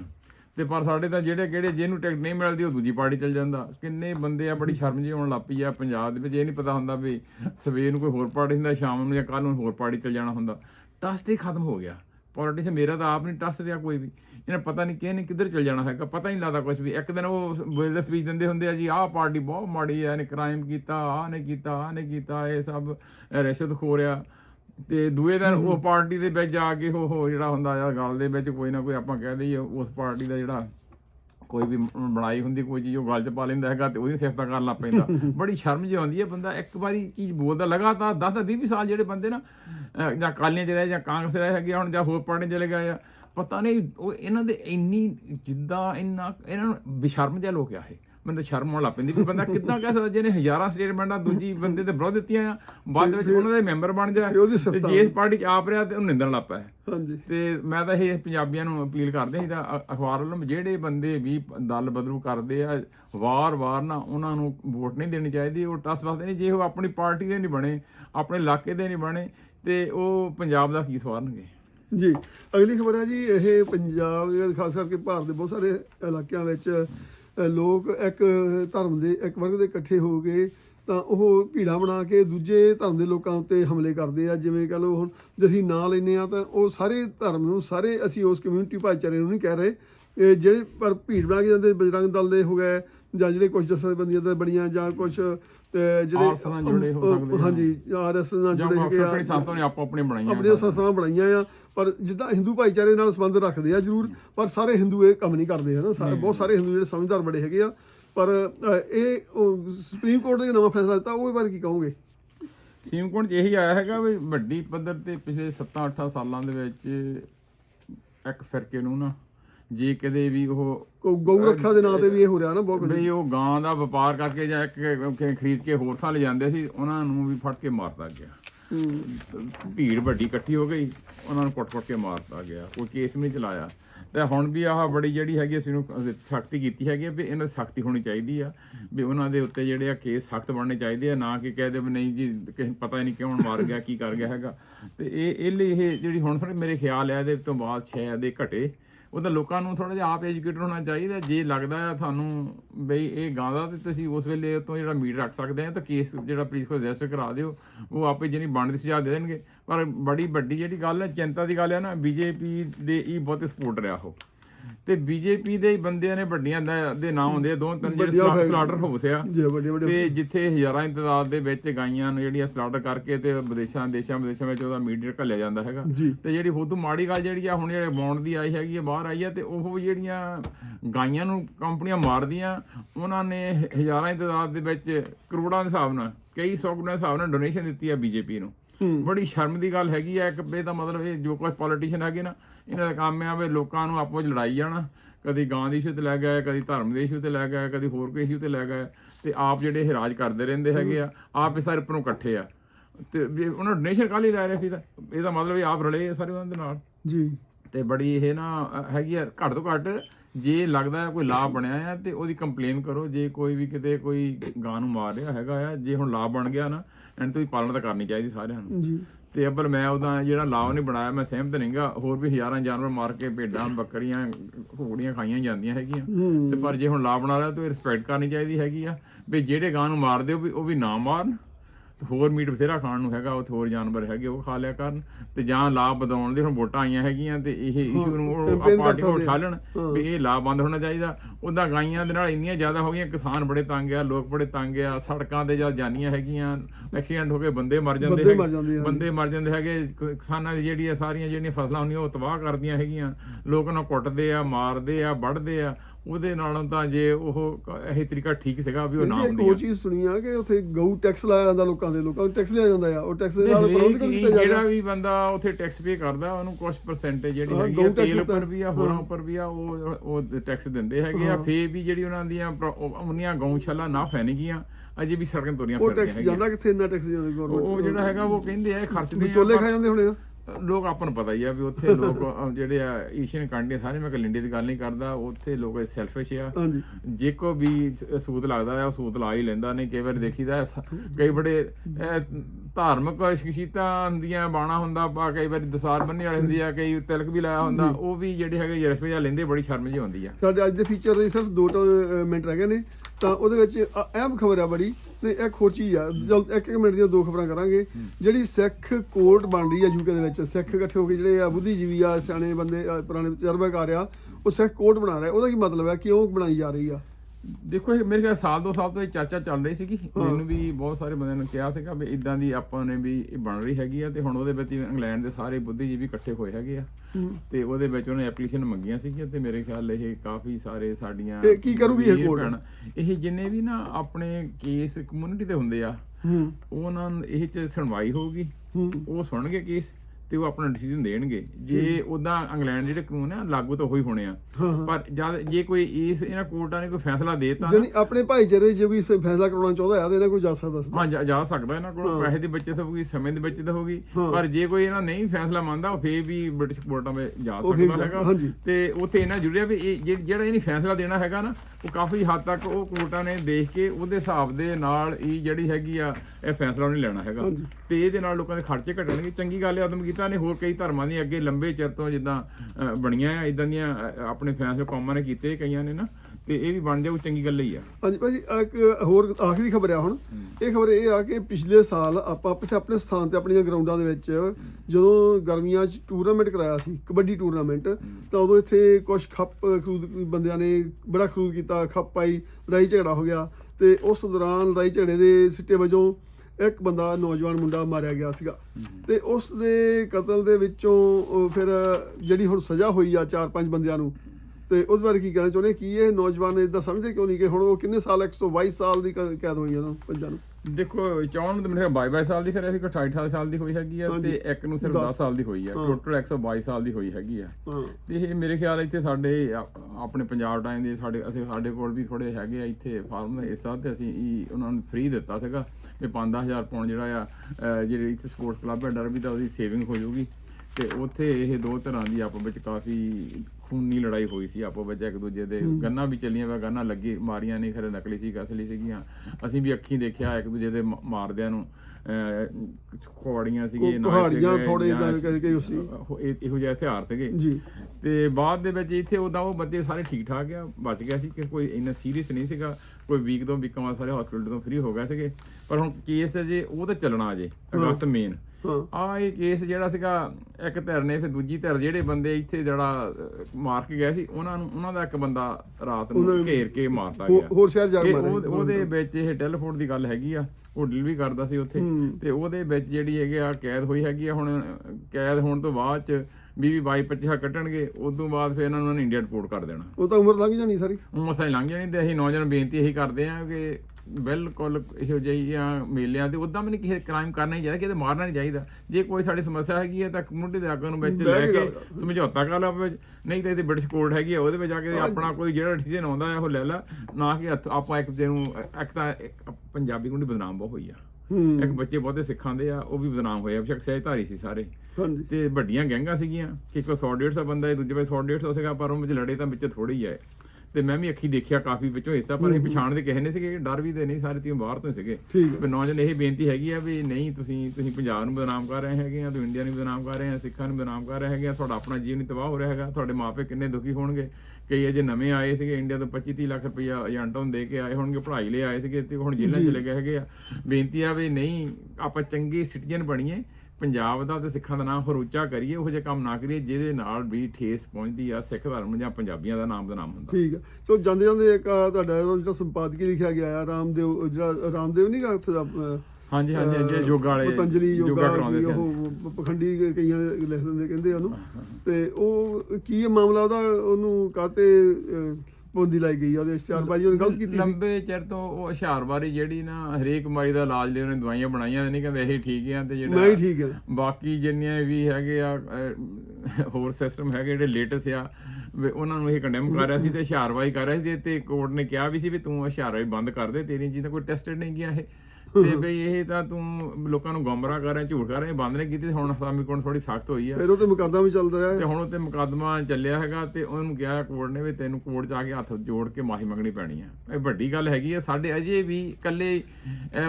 S2: ਤੇ ਪਰ ਸਾਡੇ ਤਾਂ ਜਿਹੜੇ ਕਿਹੜੇ ਜਿਹਨੂੰ ਟਿਕਟ ਨਹੀਂ ਮਿਲਦੀ, ਉਹ ਦੂਜੀ ਪਾਰਟੀ ਚਲ ਜਾਂਦਾ। ਕਿੰਨੇ ਬੰਦੇ ਆ, ਬੜੀ ਸ਼ਰਮ ਜਿਹੀ ਹੋਣ ਲੱਗ ਪਈ ਆ ਪੰਜਾਬ ਦੇ ਵਿੱਚ। ਇਹ ਨਹੀਂ ਪਤਾ ਹੁੰਦਾ ਵੀ ਸਵੇਰ ਨੂੰ ਕੋਈ ਹੋਰ ਪਾਰਟੀ ਹੁੰਦਾ, ਸ਼ਾਮ ਨੂੰ ਜਾਂ ਕੱਲ ਨੂੰ ਹੋਰ ਪਾਰਟੀ ਚਲ ਜਾਣਾ ਹੁੰਦਾ। ਟਸਟ ਹੀ ਖਤਮ ਹੋ ਗਿਆ। ਪੋਲਿਟਿਕਸ ਮੇਰਾ ਤਾਂ ਆਪ ਨਹੀਂ ਟਸ ਰਿਹਾ ਕੋਈ ਵੀ। ਇਹਨਾਂ ਪਤਾ ਨਹੀਂ ਕਿਹਨੇ ਕਿੱਧਰ ਚਲ ਜਾਣਾ ਹੈਗਾ, ਪਤਾ ਹੀ ਨਹੀਂ ਲੱਗਦਾ ਕੁਝ ਵੀ। ਇੱਕ ਦਿਨ ਉਹ ਵੇਲੇ ਸਪੀਚ ਦਿੰਦੇ ਹੁੰਦੇ ਆ ਜੀ, ਆਹ ਪਾਰਟੀ ਬਹੁਤ ਮਾੜੀ ਹੈ ਇਹਨੇ ਕ੍ਰਾਈਮ ਕੀਤਾ, ਆਹ ਨੇ ਕੀਤਾ, ਆਹ ਨੇ ਕੀਤਾ, ਇਹ ਸਭ ਰਿਸ਼ਵਤ ਖੋ ਰਿਆ ਤੇ ਦੂਏ ਦਿਨ ਉਹ ਪਾਰਟੀ ਦੇ ਵਿੱਚ ਜਾ ਕੇ ਉਹ ਜਿਹੜਾ ਹੁੰਦਾ ਆ ਗੱਲ ਦੇ ਵਿੱਚ ਕੋਈ ਨਾ ਕੋਈ ਆਪਾਂ ਕਹਿ ਦਈਏ ਉਸ ਪਾਰਟੀ ਦਾ ਜਿਹੜਾ ਕੋਈ ਵੀ ਬਣਾਈ ਹੁੰਦੀ ਕੋਈ ਚੀਜ਼ ਉਹ ਗੱਲ 'ਚ ਪਾ ਲੈਂਦਾ ਹੈਗਾ ਤੇ ਉਹਦੀ ਸਿਫਤਾਂ ਕਰਨ ਲੱਗ ਪੈਂਦਾ। ਬੜੀ ਸ਼ਰਮ ਜਿਹੀ ਆਉਂਦੀ ਹੈ ਬੰਦਾ ਇੱਕ ਵਾਰੀ ਚੀਜ਼ ਬੋਲਦਾ ਲਗਾਤਾਰ 10 20 20 ਸਾਲ ਜਿਹੜੇ ਬੰਦੇ ਨਾ ਜਾਂ ਕਾਲੀਆਂ 'ਚ ਰਹੇ ਜਾਂ ਕਾਂਗਰਸ ਰਹੇ ਹੈਗੇ ਹੁਣ ਜਾਂ ਹੋਰ ਪਾਰਟੀ 'ਚ ਚਲੇ ਗਏ ਆ ਪਤਾ ਨਹੀਂ ਉਹ ਇਹਨਾਂ ਦੇ ਇੰਨੀ ਜਿੱਦਾਂ ਇੰਨਾ ਇਹਨਾਂ ਨੂੰ ਬੇਸ਼ਰਮ ਜਿਹਾ ਲੋਕ ਆ ਇਹ। ਮੈਨੂੰ ਸ਼ਰਮ ਆਉਣ ਲੱਗ ਪੈਂਦੀ ਵੀ ਬੰਦਾ ਕਿੱਦਾਂ ਕਹਿ ਸਕਦਾ ਜਿਹਨੇ ਹਜ਼ਾਰਾਂ ਸਟੇਟਮੈਂਟਾਂ ਦੂਜੀ ਬੰਦੇ ਤੇ ਵਿਰੋਧ ਦਿੱਤੀਆਂ ਆ ਬਾਅਦ ਦੇ ਵਿੱਚ ਉਹਨਾਂ ਦੇ ਮੈਂਬਰ ਬਣ ਜਾ
S1: ਤੇ ਉਹਦੀ
S2: ਤੇ
S1: ਸਿਫਤਾਂ
S2: ਜੇ ਇਸ ਪਾਰਟੀ 'ਚ ਆਪ ਰਿਹਾ ਤੇ ਉਹਨੂੰ ਨਿੰਦਣ ਲੱਗ ਪਿਆ।
S1: ਹਾਂਜੀ।
S2: ਤੇ ਮੈਂ ਤਾਂ ਇਹ ਪੰਜਾਬੀਆਂ ਨੂੰ ਅਪੀਲ ਕਰਦੇ ਹਾਂ ਤਾਂ ਅਖਬਾਰ ਵੱਲੋਂ ਜਿਹੜੇ ਬੰਦੇ ਵੀ ਦਲ ਬਦਲੂ ਕਰਦੇ ਆ ਵਾਰ-ਵਾਰ ਨਾ ਉਹਨਾਂ ਨੂੰ ਵੋਟ ਨਹੀਂ ਦੇਣੀ ਚਾਹੀਦੀ ਉਹ ਟਸ ਵਸਦੇ ਨਹੀਂ ਜੇ ਉਹ ਆਪਣੀ ਪਾਰਟੀ ਦੇ ਨਹੀਂ ਬਣੇ ਆਪਣੇ ਇਲਾਕੇ ਦੇ ਨਹੀਂ ਬਣੇ ਤੇ ਉਹ ਪੰਜਾਬ ਦਾ ਕੀ ਸਵਾਰਨਗੇ?
S1: ਜੀ ਅਗਲੀ ਖਬਰ ਹੈ ਜੀ ਇਹ ਪੰਜਾਬ ਦੇ ਖਾਸ ਕਰਕੇ ਭਾਰਤ ਦੇ ਬਹੁਤ ਸਾਰੇ ਇਲਾਕਿਆਂ ਵਿੱਚ ਲੋਕ ਇੱਕ ਧਰਮ ਦੇ, ਇੱਕ ਵਰਗ ਦੇ ਇਕੱਠੇ ਹੋ ਕੇ ਤਾਂ ਉਹ ਭੀੜਾ ਬਣਾ ਕੇ ਦੂਜੇ ਧਰਮ ਦੇ ਲੋਕਾਂ ਉੱਤੇ ਹਮਲੇ ਕਰਦੇ ਆ, ਜਿਵੇਂ ਕਹ ਲਓ ਹੁਣ ਜੇ ਅਸੀਂ ਨਾਂ ਲੈਨੇ ਆ ਤਾਂ ਉਹ ਸਾਰੇ ਧਰਮ ਨੂੰ, ਸਾਰੇ ਅਸੀਂ ਉਸ ਕਮਿਊਨਿਟੀ ਭਾਈਚਾਰੇ ਨੂੰ ਨਹੀਂ ਕਹਿ ਰਹੇ। ਇਹ ਜਿਹੜੇ ਪਰ ਭੀੜ ਬਣਾ ਕੇ ਜਾਂਦੇ, ਬਜਰੰਗ ਦਲ ਦੇ ਹੋ ਗਏ ਜਾਂ ਜਿਹੜੇ ਕੁਝ ਜਥੇਬੰਦੀਆਂ ਦੇ ਬਣੀਆਂ ਜਾਂ ਕੁਝ ਜਿਹੜੇ
S2: ਨਾਲ ਜੁੜੇ ਹੋ ਸਕਦੇ।
S1: ਹਾਂਜੀ ਆਰਐਸ ਨਾਲ ਜੁੜੇ ਹੈਗੇ ਆ।
S2: ਆਪਣੀ ਸੰਸਥਾ ਨੇ ਆਪੋ ਆਪਣੀ ਬਣਾਈਆਂ
S1: ਆਪਣੀਆਂ ਸੰਸਥਾਵਾਂ ਬਣਾਈਆਂ ਆ ਪਰ ਜਿੱਦਾਂ ਹਿੰਦੂ ਭਾਈਚਾਰੇ ਨਾਲ ਸੰਬੰਧ ਰੱਖਦੇ ਆ ਜ਼ਰੂਰ ਪਰ ਸਾਰੇ ਹਿੰਦੂ ਇਹ ਕੰਮ ਨਹੀਂ ਕਰਦੇ ਹਨਾ ਸਾਰੇ ਬਹੁਤ ਸਾਰੇ ਹਿੰਦੂ ਜਿਹੜੇ ਸਮਝਦਾਰ ਬੜੇ ਹੈਗੇ ਆ। ਪਰ ਇਹ ਉਹ ਸੁਪਰੀਮ ਕੋਰਟ ਨੇ ਨਵਾਂ ਫੈਸਲਾ ਦਿੱਤਾ ਉਹਦੇ ਬਾਰੇ ਕੀ ਕਹੋਗੇ?
S2: ਸੀਮਕੁੰਡ 'ਚ ਇਹੀ ਆਇਆ ਹੈਗਾ ਵੀ ਵੱਡੀ ਪੱਧਰ ਤੇ ਪਿਛਲੇ 7-8 ਸਾਲਾਂ ਦੇ ਵਿੱਚ ਇੱਕ ਫਿਰਕੇ ਨੂੰ ਨਾ ਜੇ ਕਦੇ ਵੀ ਉਹ
S1: ਗਊ ਰੱਖਿਆ ਦੇ ਨਾਂ ਤੇ ਵੀ ਇਹ ਹੋ ਰਿਹਾ ਨਾ ਬਹੁਤ ਕੁਝ
S2: ਬਈ ਉਹ ਗਾਂ ਦਾ ਵਪਾਰ ਕਰਕੇ ਜਾਂ ਇੱਕ ਖਰੀਦ ਕੇ ਹੋਰ ਥਾਂ ਲੈ ਜਾਂਦੇ ਸੀ ਉਹਨਾਂ ਨੂੰ ਵੀ ਫੜ ਕੇ ਮਾਰਤਾ ਗਿਆ।
S1: ਹੂੰ।
S2: ਭੀੜ ਵੱਡੀ ਇਕੱਠੀ ਹੋ ਗਈ ਉਹਨਾਂ ਨੂੰ ਕੁੱਟ-ਕੁੱਟ ਕੇ ਮਾਰਤਾ ਗਿਆ ਕੋਈ ਕੇਸ ਵੀ ਨਹੀਂ ਚਲਾਇਆ। ਤੇ ਹੁਣ ਵੀ ਆਹ ਬੜੀ ਜਿਹੜੀ ਹੈਗੀ ਅਸੀਂ ਨੂੰ ਸਖਤੀ ਕੀਤੀ ਹੈਗੀ ਆ ਵੀ ਇਹਨਾਂ ਦੀ ਸਖਤੀ ਹੋਣੀ ਚਾਹੀਦੀ ਆ ਵੀ ਉਹਨਾਂ ਦੇ ਉੱਤੇ ਜਿਹੜੇ ਆ ਕੇਸ ਸਖਤ ਬਣਨੇ ਚਾਹੀਦੇ ਆ ਨਾ ਕਿ ਕਹਿ ਦੇ ਵੀ ਨਹੀਂ ਜੀ ਕਿਸੇ ਨੂੰ ਪਤਾ ਹੀ ਨਹੀਂ ਕਿਉਂ ਮਾਰ ਗਿਆ ਕੀ ਕਰ ਗਿਆ ਹੈਗਾ। ਤੇ ਇਹ ਇਹ ਲਈ ਇਹ ਜਿਹੜੀ ਹੁਣ ਥੋੜੀ ਮੇਰੇ ਖਿਆਲ ਆ ਇਹਦੇ ਤੋਂ ਬਾਅਦ ਸ਼ਾਇਦ ਇਹ ਘਟੇ। ਉਹ ਤਾਂ ਲੋਕਾਂ ਨੂੰ ਥੋੜਾ ਜਿਹਾ ਆਪ ਐਜੂਕੇਟਡ ਹੋਣਾ ਚਾਹੀਦਾ ਜੇ ਲੱਗਦਾ ਆ ਤੁਹਾਨੂੰ ਬਈ ਇਹ ਗਾਂਦਾ ਤੇ ਤੁਸੀਂ ਉਸ ਵੇਲੇ ਤੋਂ ਜਿਹੜਾ ਮੀਟ ਰੱਖ ਸਕਦੇ ਆ ਤਾਂ ਕੇਸ ਜਿਹੜਾ ਪੁਲਿਸ ਕੋਲ ਰਜਿਸਟਰ ਕਰਾ ਦਿਓ। ਉਹ ਆਪੇ ਜਿਹੜੀ ਬਣਦੀ ਸਜ਼ਾ ਦੇ ਦੇਣਗੇ। ਪਰ ਬੜੀ ਵੱਡੀ ਜਿਹੜੀ ਗੱਲ ਹੈ, ਚਿੰਤਾ ਦੀ ਗੱਲ ਹੈ ਨਾ, ਬੀਜੇਪੀ ਦੇ ਹੀ ਬਹੁਤੇ ਸਪੋਰਟਰ ਆ ਉਹ। ਤੇ ਬੀਜੇਪੀ ਦੇ ਹੀ ਬੰਦਿਆਂ ਨੇ ਵੱਡੀਆਂ ਦਾ- ਦੇ ਨਾਂ ਹੁੰਦੇ ਆ ਦੋ ਤਿੰਨ ਜਿਹੜੇ
S1: ਵੱਡੀਆਂ ਫੈਕ-
S2: ਸਲਾਟਰ ਹਾਊਸ ਆ।
S1: ਜੀ ਵੱਡੇ ਵੱਡੇ
S2: ਤੇ ਜਿੱਥੇ ਹਜ਼ਾਰਾਂ ਤਾਦਾਦ ਦੇ ਵਿੱਚ ਗਾਈਆਂ ਨੂੰ ਜਿਹੜੀਆਂ ਸਲਾਟਰ ਕਰਕੇ ਤੇ ਵਿਦੇਸ਼ਾਂ ਦੇਸ਼ਾਂ ਵਿਦੇਸ਼ਾਂ ਵਿੱਚ ਉਹਦਾ ਮੀਡੀਆ ਘੱਲਿਆ ਜਾਂਦਾ ਹੈਗਾ।
S1: ਜੀ।
S2: ਤੇ ਜਿਹੜੀ ਫੋਟੋ ਮਾੜੀ ਗੱਲ ਜਿਹੜੀ ਆ ਹੁਣ ਜਿਹੜੇ ਬੌਂਡ ਦੀ ਆਈ ਹੈਗੀ ਆ ਬਾਹਰ ਆਈ ਆ ਤੇ ਉਹ ਜਿਹੜੀਆਂ ਗਾਈਆਂ ਨੂੰ ਕੰਪਨੀਆਂ ਮਾਰਦੀਆਂ ਉਹਨਾਂ ਨੇ ਹਜ਼ਾਰਾਂ ਦੀ ਤਾਦਾਦ ਦੇ ਵਿੱਚ ਕਰੋੜਾਂ ਦੇ ਹਿਸਾਬ ਨਾਲ ਕਈ ਸੌ ਕਰੋੜਾਂ ਦੇ ਹਿਸਾਬ ਨਾਲ ਡੋਨੇਸ਼ਨ ਦਿੱਤੀ ਆ ਬੀਜੇਪੀ ਨੂੰ।
S1: ਹੂੰ।
S2: ਬੜੀ ਸ਼ਰਮ ਦੀ ਗੱਲ ਹੈਗੀ ਆ ਇੱਕ ਇਹਦਾ ਮਤਲਬ ਇਹ ਜੋ ਕੋਈ ਪੋਲੀਟੀਸ਼ੀਅਨ ਹੈਗੇ ਨਾ ਇਹਨਾਂ ਦਾ ਕੰਮ ਆ ਵੀ ਲੋਕਾਂ ਨੂੰ ਆਪੋ ਵਿੱਚ ਲੜਾਈ ਜਾਣਾ ਕਦੀ ਗਾਂ ਦੇ ਇਸ਼ੂ ਤੇ ਲੈ ਗਏ ਕਦੀ ਧਰਮ ਦੇ ਇਸ਼ੂ ਤੇ ਲੈ ਗਏ ਕਦੀ ਹੋਰ ਕੋਈ ਇਸ਼ੂ ਤੇ ਲੈ ਗਏ ਤੇ ਆਪ ਜਿਹੜੇ ਇਹ ਰਾਜ ਕਰਦੇ ਰਹਿੰਦੇ ਹੈਗੇ ਆ ਆਪ ਇਹ ਸਾਰੇ ਉੱਪਰੋਂ ਇਕੱਠੇ ਆ। ਤੇ ਉਹਨਾਂ ਡੋਨੇਸ਼ਨ ਕਾਲੀ ਲੈ ਰਹੇ ਸੀ ਤਾਂ? ਇਹਦਾ ਮਤਲਬ ਇਹ ਆਪ ਰਲੇ ਆ ਸਾਰੇ ਉਹਨਾਂ ਦੇ ਨਾਲ।
S1: ਜੀ।
S2: ਤੇ ਬੜੀ ਇਹ ਨਾ ਹੈਗੀ ਆ ਘੱਟ ਤੋਂ ਘੱਟ ਜੇ ਲੱਗਦਾ ਕੋਈ ਲਾਭ ਬਣਿਆ ਆ ਤੇ ਉਹਦੀ ਕੰਪਲੇਨ ਕਰੋ ਜੇ ਕੋਈ ਵੀ ਕਿਤੇ ਕੋਈ ਗਾਂ ਨੂੰ ਮਾਰ ਰਿਹਾ ਹੈਗਾ ਆ ਜੇ ਹੁਣ ਲਾਭ ਬਣ ਗਿਆ ਨਾ ਐਂਡ ਤੋਂ ਪਾਲਣਾ ਤਾਂ ਕਰਨੀ ਚਾਹੀਦੀ ਸਾਰਿਆਂ ਨੂੰ।
S1: ਜੀ।
S2: ਤੇ ਅੱਬਲ ਮੈਂ ਉਹਦਾ ਜਿਹੜਾ ਲਾਭ ਨਹੀਂ ਬਣਾਇਆ ਮੈਂ ਸਹਿਮਤ ਨਹੀਂਗਾ ਹੋਰ ਵੀ ਹਜ਼ਾਰਾਂ ਜਾਨਵਰ ਮਾਰ ਕੇ ਭੇਡਾਂ ਬੱਕਰੀਆਂ ਘੋੜੀਆਂ ਖਾਈਆਂ ਜਾਂਦੀਆਂ ਹੈਗੀਆਂ। ਤੇ ਪਰ ਜੇ ਹੁਣ ਲਾਭ ਬਣਾ ਲਿਆ ਤਾਂ ਰਿਸਪੈਕਟ ਕਰਨੀ ਚਾਹੀਦੀ ਹੈਗੀ ਆ। ਵੀ ਜਿਹੜੇ ਗਾਂ ਨੂੰ ਮਾਰਦੇ ਹੋ ਵੀ ਉਹ ਵੀ ਨਾ ਮਾਰਨ। ਹੋਰ ਮੀਟ ਬਥੇਰਾ ਖਾਣ ਨੂੰ ਹੈਗਾ ਉੱਥੇ ਹੋਰ ਜਾਨਵਰ ਹੈਗੇ ਉਹ ਖਾ ਲਿਆ ਕਰਨ ਤੇ ਜਾਂ ਲਾਭ ਵਧਾਉਣ ਦੀ ਹੁਣ ਵੋਟਾਂ ਆਈਆਂ ਹੈਗੀਆਂ ਤੇ ਇਹ ਇਸ਼ੂ ਨੂੰ ਪਾਰਟੀ
S1: ਆ।
S2: ਉਠਾ ਲੈਣ ਵੀ ਇਹ ਲਾਭ ਬੰਦ ਹੋਣਾ ਚਾਹੀਦਾ। ਉਹਦਾ ਗਾਈਆਂ ਦੇ ਨਾਲ ਇੰਨੀਆਂ ਜ਼ਿਆਦਾ ਹੋ ਗਈਆਂ ਕਿਸਾਨ ਬੜੇ ਤੰਗ ਆ ਲੋਕ ਬੜੇ ਤੰਗ ਆ ਸੜਕਾਂ ਤੇ ਜਦ ਜਾਨੀਆਂ ਹੈਗੀਆਂ ਐਕਸੀਡੈਂਟ ਹੋ ਕੇ ਬੰਦੇ ਮਰ ਜਾਂਦੇ ਹੈਗੇ। ਬੰਦੇ ਮਰ ਜਾਂਦੇ ਹੈਗੇ ਕਿਸਾਨਾਂ ਦੀ ਜਿਹੜੀ ਸਾਰੀਆਂ ਜਿਹੜੀਆਂ ਫਸਲਾਂ ਹੁੰਦੀਆਂ ਉਹ ਤਬਾਹ ਕਰਦੀਆਂ ਹੈਗੀਆਂ। ਲੋਕ ਉਹਨਾਂ ਕੁੱਟਦੇ ਆ ਮਾਰਦੇ ਆ ਵੱਢਦੇ ਆ। ਉਹਦੇ ਨਾਲੋਂ ਤਾਂ ਜੇ ਉਹ ਇਹ ਤਰੀਕਾ ਠੀਕ ਸੀਗਾ ਵੀ ਉਹ ਨਾ ਹੁੰਦੀ
S1: ਹੋਰ ਚੀਜ਼ ਸੁਣੀ ਆ ਕਿ ਉੱਥੇ ਗਊ ਟੈਕਸ ਲਾਇਆ ਜਾਂਦਾ ਲੋਕਾਂ ਦੇ ਲੋਕਾਂ ਨੂੰ ਟੈਕਸ ਲਿਆ ਜਾਂਦਾ ਆ। ਉਹ ਟੈਕਸ ਦੇ ਨਾਲ ਪ੍ਰਬੰਧ
S2: ਹੀ
S1: ਕੀਤਾ
S2: ਜਿਹੜਾ
S1: ਜਾਂਦਾ
S2: ਵੀ ਬੰਦਾ ਉੱਥੇ ਟੈਕਸ ਪੇ ਕਰਦਾ ਉਹਨੂੰ ਕੁਝ ਪਰਸੈਂਟੇਜ ਜਿਹੜੀ
S1: ਹਾਂ,
S2: ਹੈਗੀ ਆ
S1: ਗਊ tax
S2: ਤੇਲ ਉੱਪਰ ਵੀ ਆ ਹੋਰਾਂ ਉੱਪਰ ਵੀ ਆ ਉਹ ਉਹ ਟੈਕਸ ਦਿੰਦੇ ਹੈਗੇ ਆ। ਫੇ ਵੀ ਜਿਹੜੀ ਉਹਨਾਂ ਦੀਆਂ ਪ੍ਰ- ਉਹ- ਉਹਨੀਆਂ ਗਊਸ਼ਾਲਾ ਨਾ ਫੈਨਗੀਆਂ ਅਜੇ ਵੀ ਸੜਕਾਂ ਤੁਰੀਆਂ
S1: ਉਹ ਟੈਕਸ
S2: ਹੈਗੀਆਂ।
S1: ਜਾਂਦਾ ਕਿੱਥੇ ਇੰਨਾ ਟੈਕਸ ਜਾਂਦਾ
S2: ਉਹ
S1: ਗਵਰਨਮੈਂਟ
S2: ਉਹ ਜਿਹੜਾ ਹੈਗਾ ਉਹ ਕਹਿੰਦੇ ਆ ਇਹ ਖਰਚਦੇ ਆ
S1: ਵਿਚੋਲੇ
S2: ਪਰ-
S1: ਖਾ ਜਾਂਦੇ ਹੋਣੇ ਆ।
S2: ਲੋਕ ਆਪਾਂ ਨੂੰ ਪਤਾ ਹੀ ਆ ਵੀ ਉੱਥੇ ਲੋਕ ਜਿਹੜੇ ਆ ਏਸ਼ੀਅਨ ਕੰਟਰੀ ਸਾਰੇ ਮੈਂ ਕੱਲ ਇੰਡੀਆ ਦੀ ਗੱਲ ਨਹੀਂ ਕਰਦਾ ਉੱਥੇ ਲੋਕ ਸੈਲਫਿਸ਼ ਆ। ਜੇ ਕੋ ਵੀ ਸੂਤ ਲੱਗਦਾ ਉਹ ਸੂਤ ਲਾ ਹੀ ਲੈਂਦਾ ਨਹੀਂ ਕਈ ਵਾਰ ਦੇਖੀਦਾ ਕਈ ਬੜੇ ਧਾਰਮਿਕ ਸ਼ਖਸੀਅਤਾਂ ਦੀਆਂ ਬਾਣਾ ਹੁੰਦਾ ਪਾ ਕਈ ਵਾਰੀ ਦਸਾਰ ਬੰਨੇ ਵਾਲੇ ਹੁੰਦੀ ਆ ਕਈ ਤਿਲਕ ਵੀ ਲਾਇਆ ਹੁੰਦਾ ਉਹ ਵੀ ਜਿਹੜੇ ਹੈਗੇ ਰਸਮੇ ਜਾਂ ਲੈਂਦੇ ਬੜੀ ਸ਼ਰਮ ਜਿਹੀ ਆਉਂਦੀ ਆ।
S1: ਸਾਡੇ ਅੱਜ ਦੇ ਫੀਚਰ ਦੇ ਸਿਰਫ 2 ਮਿੰਟ ਰਹਿ ਗਏ ਨੇ ਤਾਂ ਉਹਦੇ ਵਿੱਚ ਅਹਿਮ ਖਬਰ ਆ ਬੜੀ ਤੇ ਇੱਕ ਹੋਰ ਚੀਜ਼ ਆ। ਜਲ ਇੱਕ ਇੱਕ ਮਿੰਟ ਦੀਆਂ ਦੋ ਖਬਰਾਂ ਕਰਾਂਗੇ। ਜਿਹੜੀ ਸਿੱਖ ਕੋਰਟ ਬਣ ਰਹੀ ਆ ਯੂਕੇ ਦੇ ਵਿੱਚ ਸਿੱਖ ਇਕੱਠੇ ਹੋ ਕੇ ਜਿਹੜੇ ਆ ਬੁੱਧੀਜੀਵੀ ਆ ਸਿਆਣੇ ਬੰਦੇ ਆ, ਪੁਰਾਣੇ ਤਜਰਬੇਕਾਰ ਆ ਉਹ ਸਿੱਖ ਕੋਰਟ ਬਣਾ ਰਿਹਾ ਉਹਦਾ ਕੀ ਮਤਲਬ ਹੈ ਕਿਉਂ ਬਣਾਈ ਜਾ ਰਹੀ ਆ?
S2: ਦੇਖੋ ਇਹ ਮੇਰੇ ਖਿਆਲ ਸਾਲ ਦੋ ਸਾਲ ਤੋਂ ਇਹ ਚਰਚਾ ਚੱਲ ਰਹੀ ਸੀਗੀ। ਮੈਨੂੰ ਵੀ ਬਹੁਤ ਸਾਰੇ ਬੰਦਿਆਂ ਨੇ ਕਿਹਾ ਸੀਗਾ ਵੀ ਇਦਾਂ ਦੀ ਆਪਾਂ ਨੇ ਵੀ ਇਹ ਬਣ ਰਹੀ ਹੈਗੀ ਆ ਤੇ ਹੁਣ ਉਹਦੇ ਵਿੱਚ ਇੰਗਲੈਂਡ ਦੇ ਸਾਰੇ ਬੁੱਧੀਜੀਵੀ ਇਕੱਠੇ ਹੋਏ ਹੈਗੇ ਆ। ਤੇ ਉਹਦੇ ਵਿੱਚ ਉਹਨੇ ਐਪਲੀਕੇਸ਼ਨ ਮੰਗੀਆਂ ਸੀਗੀਆਂ ਤੇ ਮੇਰੇ ਖਿਆਲ ਇਹ ਕਾਫੀ ਸਾਰੇ ਸਾਡੀਆਂ
S1: ਇਹ ਕੀ ਕਰੂਗੀ ਇਹ?
S2: ਭੈਣਾਂ, ਇਹ ਜਿੰਨੇ ਵੀ ਨਾ ਆਪਣੇ ਕੇਸ ਕਮਿਊਨਿਟੀ ਦੇ ਹੁੰਦੇ ਆ ਉਹਨਾਂ ਇਹ ਚ ਸੁਣਵਾਈ ਹੋਊਗੀ। ਉਹ ਸੁਣਨਗੇ ਕੇਸ। ਤੇ ਉਹ ਆਪਣਾ ਡਿਸੀਜਨ ਦੇਣਗੇ। ਜੇ ਉਦਾਂ ਇੰਗਲੈਂਡ ਜਿਹੜੇ ਕਾਨੂੰਨ ਆ ਲਾਗੂ ਤਾਂ ਹੋਈ ਹੋਣੇ ਆ। ਪਰ ਜਦ ਜੇ ਕੋਈ ਇਸ ਇਹਨਾਂ ਕੋਰਟਾਂ ਨੇ ਕੋਈ ਫੈਸਲਾ ਦੇਤਾ
S1: ਜਾਨੀ ਆਪਣੇ ਭਾਈਚਾਰੇ ਜੇ ਕੋਈ ਫੈਸਲਾ ਕਰਾਉਣਾ ਚਾਹੁੰਦਾ ਹੈ ਤਾਂ ਇਹਨਾਂ ਕੋਈ ਜਾ ਸਕਦਾ
S2: ਹਾਂ ਜਾ ਜਾ ਸਕਦਾ ਇਹਨਾਂ ਕੋਲ। ਪੈਸੇ ਦੀ ਬੱਚਤ ਹੋਊਗੀ ਸਮੇਂ ਦੀ ਬੱਚਤ ਹੋਊਗੀ। ਪਰ ਜੇ ਕੋਈ ਇਹਨਾਂ ਨਹੀਂ ਫੈਸਲਾ ਮੰਨਦਾ ਉਹ ਫੇਰ ਵੀ ਬ੍ਰਿਟਿਸ਼ ਕੋਰਟਾਂ ਵਿੱਚ ਜਾ ਸਕਦਾ ਹੈਗਾ। ਤੇ ਉੱਥੇ ਇਹਨਾਂ ਜ਼ਰੂਰੀ ਆ ਵੀ ਇਹ ਜਿਹ- ਜਿਹੜਾ ਇਹਨੇ ਫੈਸਲਾ ਦੇਣਾ ਹੈਗਾ ਨਾ ਉਹ ਕਾਫੀ ਹੱਦ ਤੱਕ ਉਹ ਕੋਰਟਾਂ ਨੇ ਦੇਖ ਕੇ ਉਹਦੇ ਹਿਸਾਬ ਦੇ ਨਾਲ ਹੀ ਜਿਹੜੀ ਹੈਗੀ ਆ ਇਹ ਫੈਸਲਾ ਉਹਨੇ ਲੈਣਾ ਹੈਗਾ। ਤੇ ਇਹਦੇ ਨਾਲ ਲੋਕਾਂ ਦੇ ਖਰਚੇ ਘਟਣਗੇ। ਚੰਗੀ ਗੱਲ ਹੈ ਆਦਮ ਕੀਤਾ ਨੇ ਹੋਰ ਕਈ ਧਰਮਾਂ ਦੀਆਂ ਅੱਗੇ ਲੰਬੇ ਚਿਰ ਤੋਂ ਜਿੱਦਾਂ ਬਣੀਆਂ ਆ ਇਦਾਂ ਦੀਆਂ ਆਪਣੇ ਫੈਸਲੇ ਕੌਮਾਂ ਨੇ ਕੀਤੇ ਕਈਆਂ ਨੇ ਨਾ ਤੇ ਇਹ ਵੀ ਬਣ ਜਾਊ ਚੰਗੀ ਗੱਲ ਹੀ ਆ।
S1: ਹਾਂਜੀ ਭਾਜੀ ਇੱਕ ਹੋਰ ਆਖਰੀ ਖਬਰ ਆ ਹੁਣ। ਇਹ ਖਬਰ ਇਹ ਆ ਕਿ ਪਿਛਲੇ ਸਾਲ ਆਪਾਂ ਆਪਣੇ ਆਪਣੇ ਸਥਾਨ ਤੇ ਆਪਣੀਆਂ ਗਰਾਊਂਡਾਂ ਦੇ ਵਿੱਚ ਜਦੋਂ ਗਰਮੀਆਂ 'ਚ ਟੂਰਨਾਮੈਂਟ ਕਰਾਇਆ ਸੀ ਕਬੱਡੀ ਟੂਰਨਾਮੈਂਟ ਤਾਂ ਉਦੋਂ ਇੱਥੇ ਕੁਝ ਖੱਪ ਖਰੂਦ ਬੰਦਿਆਂ ਨੇ ਬੜਾ ਖਰੂਦ ਕੀਤਾ ਖੱਪ ਪਾਈ ਲੜਾਈ ਝਗੜਾ ਹੋ ਗਿਆ ਤੇ ਉਸ ਦੌਰਾਨ ਲੜਾਈ ਝਗੜੇ ਦੇ ਸਿੱਟੇ ਵਜੋਂ ਇੱਕ ਬੰਦਾ ਨੌਜਵਾਨ ਮੁੰਡਾ ਮਾਰਿਆ ਗਿਆ ਸੀਗਾ। ਤੇ ਉਸ ਦੇ ਕਤਲ ਦੇ ਵਿੱਚੋਂ ਫਿਰ ਜਿਹੜੀ ਹੁਣ ਸਜ਼ਾ ਹੋਈ ਆ ਚਾਰ ਪੰਜ ਬੰਦਿਆਂ ਨੂੰ ਤੇ ਉਹਦੇ ਬਾਰੇ ਕੀ ਕਹਿਣਾ ਚਾਹੁੰਦੇ? ਕੀ ਇਹ ਨੌਜਵਾਨ ਇਦਾਂ ਸਮਝਦੇ ਕਿਉਂ ਨਹੀਂ ਕਿ ਹੁਣ ਉਹ ਕਿੰਨੇ ਸਾਲ 122 ਸਾਲ ਦੀ ਕ- ਕੈਦ ਹੋਈ ਇਹਨਾਂ ਪੰਜਾਂ ਨੂੰ?
S2: ਦੇਖੋ ਚੌਨ ਨੂੰ ਤਾਂ ਮੇਰੇ 22 22 ਸਾਲ ਦੀ ਕਰਿਆ ਸੀ ਕੋਈ 28 28 ਸਾਲ ਦੀ ਹੋਈ ਹੈਗੀ ਆ
S1: ਹਾਂਜੀ।
S2: ਤੇ ਇੱਕ ਨੂੰ ਸਿਰਫ 10 ਸਾਲ ਦੀ ਹੋਈ ਆ। ਟੋਟਲ 122 ਸਾਲ ਦੀ ਹੋਈ ਹੈਗੀ ਆ।
S1: ਹਾਂ।
S2: ਤੇ ਇਹ ਮੇਰੇ ਖਿਆਲ ਇੱਥੇ ਸਾਡੇ ਆ- ਆਪਣੇ ਪੰਜਾਬ ਟਾਈਮ ਦੇ ਸਾਡੇ ਅਸੀਂ ਸਾਡੇ ਕੋਲ ਵੀ ਥੋੜੇ ਹੈਗੇ ਆ ਇੱਥੇ ਫਾਰਮ ਦਾ ਹਿੱਸਾ ਤੇ ਅਸੀਂ ਇਹ ਉਹਨਾਂ ਨੂੰ ਫ੍ਰੀ ਦਿੱਤਾ ਸੀਗਾ। ਵੀ 5-10000 ਪਾਉਂਡ ਜਿਹੜਾ ਆ ਜਿਹੜੇ ਇੱਥੇ ਸਪੋਰਟਸ ਕਲੱਬ ਹੈ ਡਰਬੀ ਦਾ ਉਹਦੀ ਸੇਵਿੰਗ ਹੋ ਜਾਊਗੀ। ਤੇ ਉੱਥੇ ਇਹ ਦੋ ਤਰ੍ਹਾਂ ਦੀ ਆਪਸ ਵਿੱਚ ਕਾਫੀ ਖੂਨੀ ਲੜਾਈ ਹੋਈ ਸੀ। ਆਪੋ ਵਿੱਚ ਇੱਕ ਦੂਜੇ ਦੇ ਗੰਨਾ ਵੀ ਚੱਲੀਆਂ ਵਾ ਗੰਨਾ ਲੱਗੀ ਮਾਰੀਆਂ ਨਹੀਂ ਖਰੇ ਨਕਲੀ ਸੀ ਅਸਲੀ ਸੀਗੀਆਂ। ਅਸੀਂ ਵੀ ਅੱਖੀਂ ਦੇਖਿਆ ਇੱਕ ਦੂਜੇ ਦੇ ਮਾਰਦਿਆਂ ਨੂੰ ਖੋੜੀਆਂ ਸੀਗੇ ਨਾਲ ਜਾਂ
S1: ਏਦਾਂ ਕਰਕੇ ਸੀ।
S2: ਇਹ- ਇਹੋ ਜਿਹੇ ਹਥਿਆਰ ਸੀਗੇ।
S1: ਜੀ।
S2: ਤੇ ਬਾਅਦ ਦੇ ਵਿੱਚ ਇੱਥੇ ਉਹਦਾ ਉਹ ਬੰਦੇ ਸਾਰੇ ਠੀਕ ਠਾਕ ਆ ਬਚ ਗਿਆ ਸੀ ਕਿ ਕੋਈ ਇੰਨਾ ਸੀਰੀਅਸ ਨਹੀਂ ਸੀਗਾ। ਕੋਈ ਵੀਕ ਤੋਂ ਵੀਕਾਂ ਬਾਅਦ ਸਾਰੇ ਹਸਪੀਟਲ ਤੋਂ ਫ੍ਰੀ ਹੋ ਗਏ ਸੀਗੇ। ਪਰ ਹੁਣ ਕੇਸ ਜੇ ਉਹ ਤਾਂ ਚੱਲਣਾ ਅਜੇ ਅਗਸਤ ਮੇਨ ਆ ਇਹ ਕੇਸ ਜਿਹੜਾ ਸੀਗਾ ਇੱਕ ਧਿਰ ਨੇ ਫਿਰ ਦੂਜੀ ਧਿਰ ਜਿਹੜੇ ਬੰਦੇ ਇੱਥੇ ਜਿਹੜਾ ਮਾਰ ਕੇ ਗਏ ਸੀ ਉਹਨਾਂ ਨੂੰ ਉਹਨਾਂ ਦਾ ਇੱਕ ਬੰਦਾ ਰਾਤ ਨੂੰ ਘੇਰ ਕੇ ਮਾਰਤਾ ਗਿਆ।
S1: ਹੋਰ ਸ਼ਹਿਰ ਜਾ
S2: ਉਹ- ਉਹਦੇ ਵਿੱਚ ਇਹ ਟੈਲੀਫੋਨ ਦੀ ਗੱਲ ਹੈਗੀ ਆ ਉਹ ਡਿਲ ਵੀ ਕਰਦਾ ਸੀ ਉੱਥੇ। ਤੇ ਉਹਦੇ ਵਿੱਚ ਜਿਹੜੀ ਹੈਗੀ ਆ ਕੈਦ ਹੋਈ ਹੈਗੀ ਆ ਹੁਣ ਕੈਦ ਹੋਣ ਤੋਂ ਬਾਅਦ ਚ 20 22 25 ਕੱਟਣਗੇ ਉਸ ਤੋਂ ਬਾਅਦ ਫਿਰ ਇਹਨਾਂ ਨੂੰ ਇੰਡੀਆ ਰਿਪੋਰਟ ਕਰ ਦੇਣਾ।
S1: ਉਹ ਤਾਂ ਉਮਰ ਲੰਘ ਜਾਣੀ ਸਾਰੀ।
S2: ਉਹ ਮਸਾ ਲੰਘ ਜਾਣੀ ਤੇ ਅਸੀਂ ਨੌਜਵਾਨ ਬੇਨਤੀ ਇਹੀ ਕਰਦੇ ਆ ਕਿ ਬਿਲਕੁਲ ਇਹੋ ਜਿਹੀਆਂ ਮੇਲਿਆਂ ਤੇ ਉਦਾਂ ਵੀ ਨਹੀਂ ਕਿਸੇ ਕ੍ਰਾਈਮ ਕਰਨਾ ਹੀ ਚਾਹੀਦਾ ਕਿਤੇ ਮਾਰਨਾ ਨਹੀਂ ਚਾਹੀਦਾ। ਜੇ ਕੋਈ ਸਾਡੀ ਸਮੱਸਿਆ ਹੈਗੀ ਹੈ ਤਾਂ ਕਮਿਊਨਿਟੀ ਦੇ ਆਗੂ ਨੂੰ ਵਿੱਚ ਲੈ
S1: ਕੇ।
S2: ਸਮਝੌਤਾ ਕਰ ਲਓ ਵਿੱਚ। ਨਹੀਂ ਤਾਂ ਇਹਦੇ ਬ੍ਰਿਟਿਸ਼ ਕੋਡ ਹੈਗੀ ਆ ਉਹਦੇ ਵਿੱਚ ਜਾ ਕੇ ਆਪਣਾ ਕੋਈ ਜਿਹੜਾ ਡਿਸੀਜਨ ਆਉਂਦਾ ਹੈ ਉਹ ਲੈ ਲੈ। ਨਾ ਕਿ ਆਪਾਂ ਇੱਕ ਦੂਜੇ ਨੂੰ ਇੱਕ ਤਾਂ ਇੱਕ ਪੰਜਾਬੀ ਕਮਿਊਨਿਟੀ ਬਦਨਾਮ ਬਹੁਤ ਹੋਈ ਆ।
S1: ਹੂੰ।
S2: ਇੱਕ ਬੱਚੇ ਬਹੁਤੇ ਸਿੱਖਾਂ ਦੇ ਆ ਉਹ ਵੀ ਬਦਨਾਮ ਹੋਏ ਆ। ਬੇਸ਼ੱਕ ਸਹਿਜਧਾਰੀ ਸੀ ਸਾਰੇ।
S1: ਹਾਂਜੀ।
S2: ਤੇ ਵੱਡੀਆਂ ਗੈਂਗਾਂ ਸੀਗੀਆਂ। ਕਿ ਇੱਕ 100 150 ਬੰਦਾ ਹੈ ਦੂਜੇ ਪਾਸੇ 100 150 ਸੀਗਾ ਪਰ ਉਹ ਵਿੱਚ ਲੜੇ ਤਾਂ ਵਿੱਚ ਥੋੜੇ ਹੀ। ਆਏ ਤੇ ਮੈਂ ਵੀ ਅੱਖੀ ਦੇਖਿਆ ਕਾਫੀ ਵਿੱਚੋਂ ਹਿੱਸਾ ਪਰ ਇਹ ਪਛਾਣ ਦੇ ਕਿਸੇ ਨੇ ਸੀਗੇ ਡਰ ਵੀ ਤੇ ਨਹੀਂ ਸਾਰੇ ਤੀ ਬਾਹਰ ਤੋਂ ਹੀ ਸੀਗੇ। ਪਰ ਨੌਜਵਾਨ ਇਹ ਬੇਨਤੀ ਹੈਗੀ ਆ ਵੀ ਨਹੀਂ ਤੁਸੀਂ ਤੁਸੀਂ ਪੰਜਾਬ ਨੂੰ ਬਦਨਾਮ ਕਰ ਰਹੇ ਹੈਗੇ ਆ ਤੁਸੀਂ ਇੰਡੀਆ ਨੂੰ ਬਦਨਾਮ ਕਰ ਰਹੇ ਆ ਸਿੱਖਾਂ ਨੂੰ ਬਦਨਾਮ ਕਰ ਰਹੇ ਹੈਗੇ ਆ ਤੁਹਾਡਾ ਆਪਣਾ ਜੀਵਨ ਤਬਾਹ ਹੋ ਰਿਹਾ ਹੈਗਾ ਤੁਹਾਡੇ ਮਾਪੇ ਕਿੰਨੇ ਦੁਖੀ ਹੋਣਗੇ। ਕਈ ਅਜੇ ਨਵੇਂ ਆਏ ਸੀਗੇ ਇੰਡੀਆ ਤੋਂ 25 30 ਲੱਖ ਰੁਪਇਆ ਏਜੰਟ ਨੂੰ ਦੇ ਕੇ ਆਏ ਹੋਣਗੇ ਪੜ੍ਹਾਈ ਲਈ ਆਏ ਸੀਗੇ ਤੇ ਹੁਣ ਜੇਲ੍ਹਾਂ 'ਚ ਚਲੇ ਗਏ ਹੈਗੇ ਆ। ਬੇਨਤੀ ਆ ਵੀ ਨਹੀਂ ਆਪਾਂ ਚੰਗੇ ਸਿਟੀਜ਼ਨ ਬਣੀਏ ਪੰਜਾਬ ਦਾ ਤੇ ਸਿੱਖਾਂ ਦਾ ਨਾਮ ਹਰੂਚਾ ਕਰੀਏ ਉਹੋ ਜਿਹੇ ਕੰਮ ਨਾ ਕਰੀਏ ਜਿਹਦੇ ਨਾਲ ਵੀ ਠੇਸ ਪਹੁੰਚਦੀ ਆ ਸਿੱਖ ਧਰਮ ਜਾਂ ਪੰਜਾਬੀਆਂ ਦਾ ਨਾਮ ਬਦਨਾਮ ਹੁੰਦਾ।
S1: ਠੀਕ ਹੈ ਸੋ ਜਾਂਦੇ ਜਾਂਦੇ ਇੱਕ ਤੁਹਾਡਾ ਜਿਹੜਾ ਸੰਪਾਦਕੀ ਲਿਖਿਆ ਗਿਆ ਆ ਰਾਮਦੇਵ ਜਿਹੜਾ ਰਾਮਦੇਵ ਨਹੀਂ ਗਾ ਉੱਥੇ ਦਾ
S2: ਹਾਂਜੀ ਹਾਂਜੀ ਜਿਹੜੇ ਯੋਗਾ ਵਾਲੇ
S1: ਪਤੰਜਲੀ ਯੋਗਾ
S2: ਕਰਾਉਂਦੇ
S1: ਦੀ
S2: ਸੀ
S1: ਉਹ ਪਖੰਡੀ ਕਈਆਂ ਲਿਖ ਦਿੰਦੇ ਕਹਿੰਦੇ ਉਹਨੂੰ। ਤੇ ਉਹ ਕੀ ਮਾਮਲਾ ਉਹਦਾ ਉਹਨੂੰ ਕਾਤੇ ਪੌਂਦੀ ਲਾਈ ਗਈ ਆ ਉਹਦੇ ਇਸ਼ਤਿਹਾਰਬਾਜ਼ੀ ਉਹਨੇ ਗਲਤ ਕੀਤੀ ਸੀ।
S2: ਲੰਬੇ ਚਿਰ ਤੋਂ ਉਹ ਹੁਸ਼ਿਆਰਬਾਰੀ ਜਿਹੜੀ ਨਾ ਹਰੇਕ ਬਿਮਾਰੀ ਦਾ ਇਲਾਜ ਲਈ ਉਹਨੇ ਦਵਾਈਆਂ ਬਣਾਈਆਂ ਨਹੀਂ ਕਹਿੰਦੇ ਇਹੀ ਠੀਕ ਆ ਤੇ ਜਿਹੜਾ
S1: ਠੀਕ ਹੈ।
S2: ਬਾਕੀ ਜਿੰਨੀਆਂ ਵੀ ਹੈਗੇ ਆ ਅਹ, ਹੋਰ ਸਿਸਟਮ ਹੈਗੇ ਜਿਹੜੇ ਲੇਟੈਸਟ ਆ ਵੀ ਉਹਨਾਂ ਨੂੰ ਇਹ ਕੰਡੈਮ ਕਰ ਰਿਹਾ ਸੀ ਤੇ ਹੁਸ਼ਿਆਰਬਾਈ ਕਰ ਰਿਹਾ ਸੀ ਤੇ ਕੋਰਟ ਨੇ ਕਿਹਾ ਵੀ ਸੀ ਵੀ ਤੂੰ ਹੁਸ਼ਿਆਰਬਾਈ ਬੰਦ ਕਰ ਦੇ ਤੇਰੀ ਜੀ ਤਾਂ ਕੋਈ ਟੈਸਟਡ ਨਹੀਂ ਗਿਆ ਇਹ। ਤੇ ਬਈ ਇਹ ਤਾਂ ਤੂੰ ਲੋਕਾਂ ਨੂੰ ਗੁੰਮਰਾਹ ਕਰ ਰਿਹਾ ਝੂਠ ਕਰ ਰਿਹਾ ਬੰਦ ਨਹੀਂ ਕੀਤੀ ਤੇ ਹੁਣ ਅਸਾਮੀ ਕੋਰਟ ਥੋੜੀ ਸਖਤ ਹੋਈ ਆ।
S1: ਫਿਰ ਉਹ ਤੇ ਮੁਕੱਦਮਾ ਵੀ ਚੱਲ ਰਿਹਾ
S2: ਤੇ ਹੁਣ ਉੱਤੇ ਮੁਕੱਦਮਾ ਚੱਲਿਆ ਹੈਗਾ ਤੇ ਉਹਨੂੰ ਕਿਹਾ ਕੋਰਟ ਨੇ ਵੀ ਤੈਨੂੰ ਕੋਰਟ 'ਚ ਆ ਕੇ ਹੱਥ ਜੋੜ ਕੇ ਮਾਫੀ ਮੰਗਣੀ ਪੈਣੀ ਆ। ਇਹ ਵੱਡੀ ਗੱਲ ਹੈਗੀ ਆ ਸਾਡੇ ਅਜੇ ਵੀ ਇਕੱਲੇ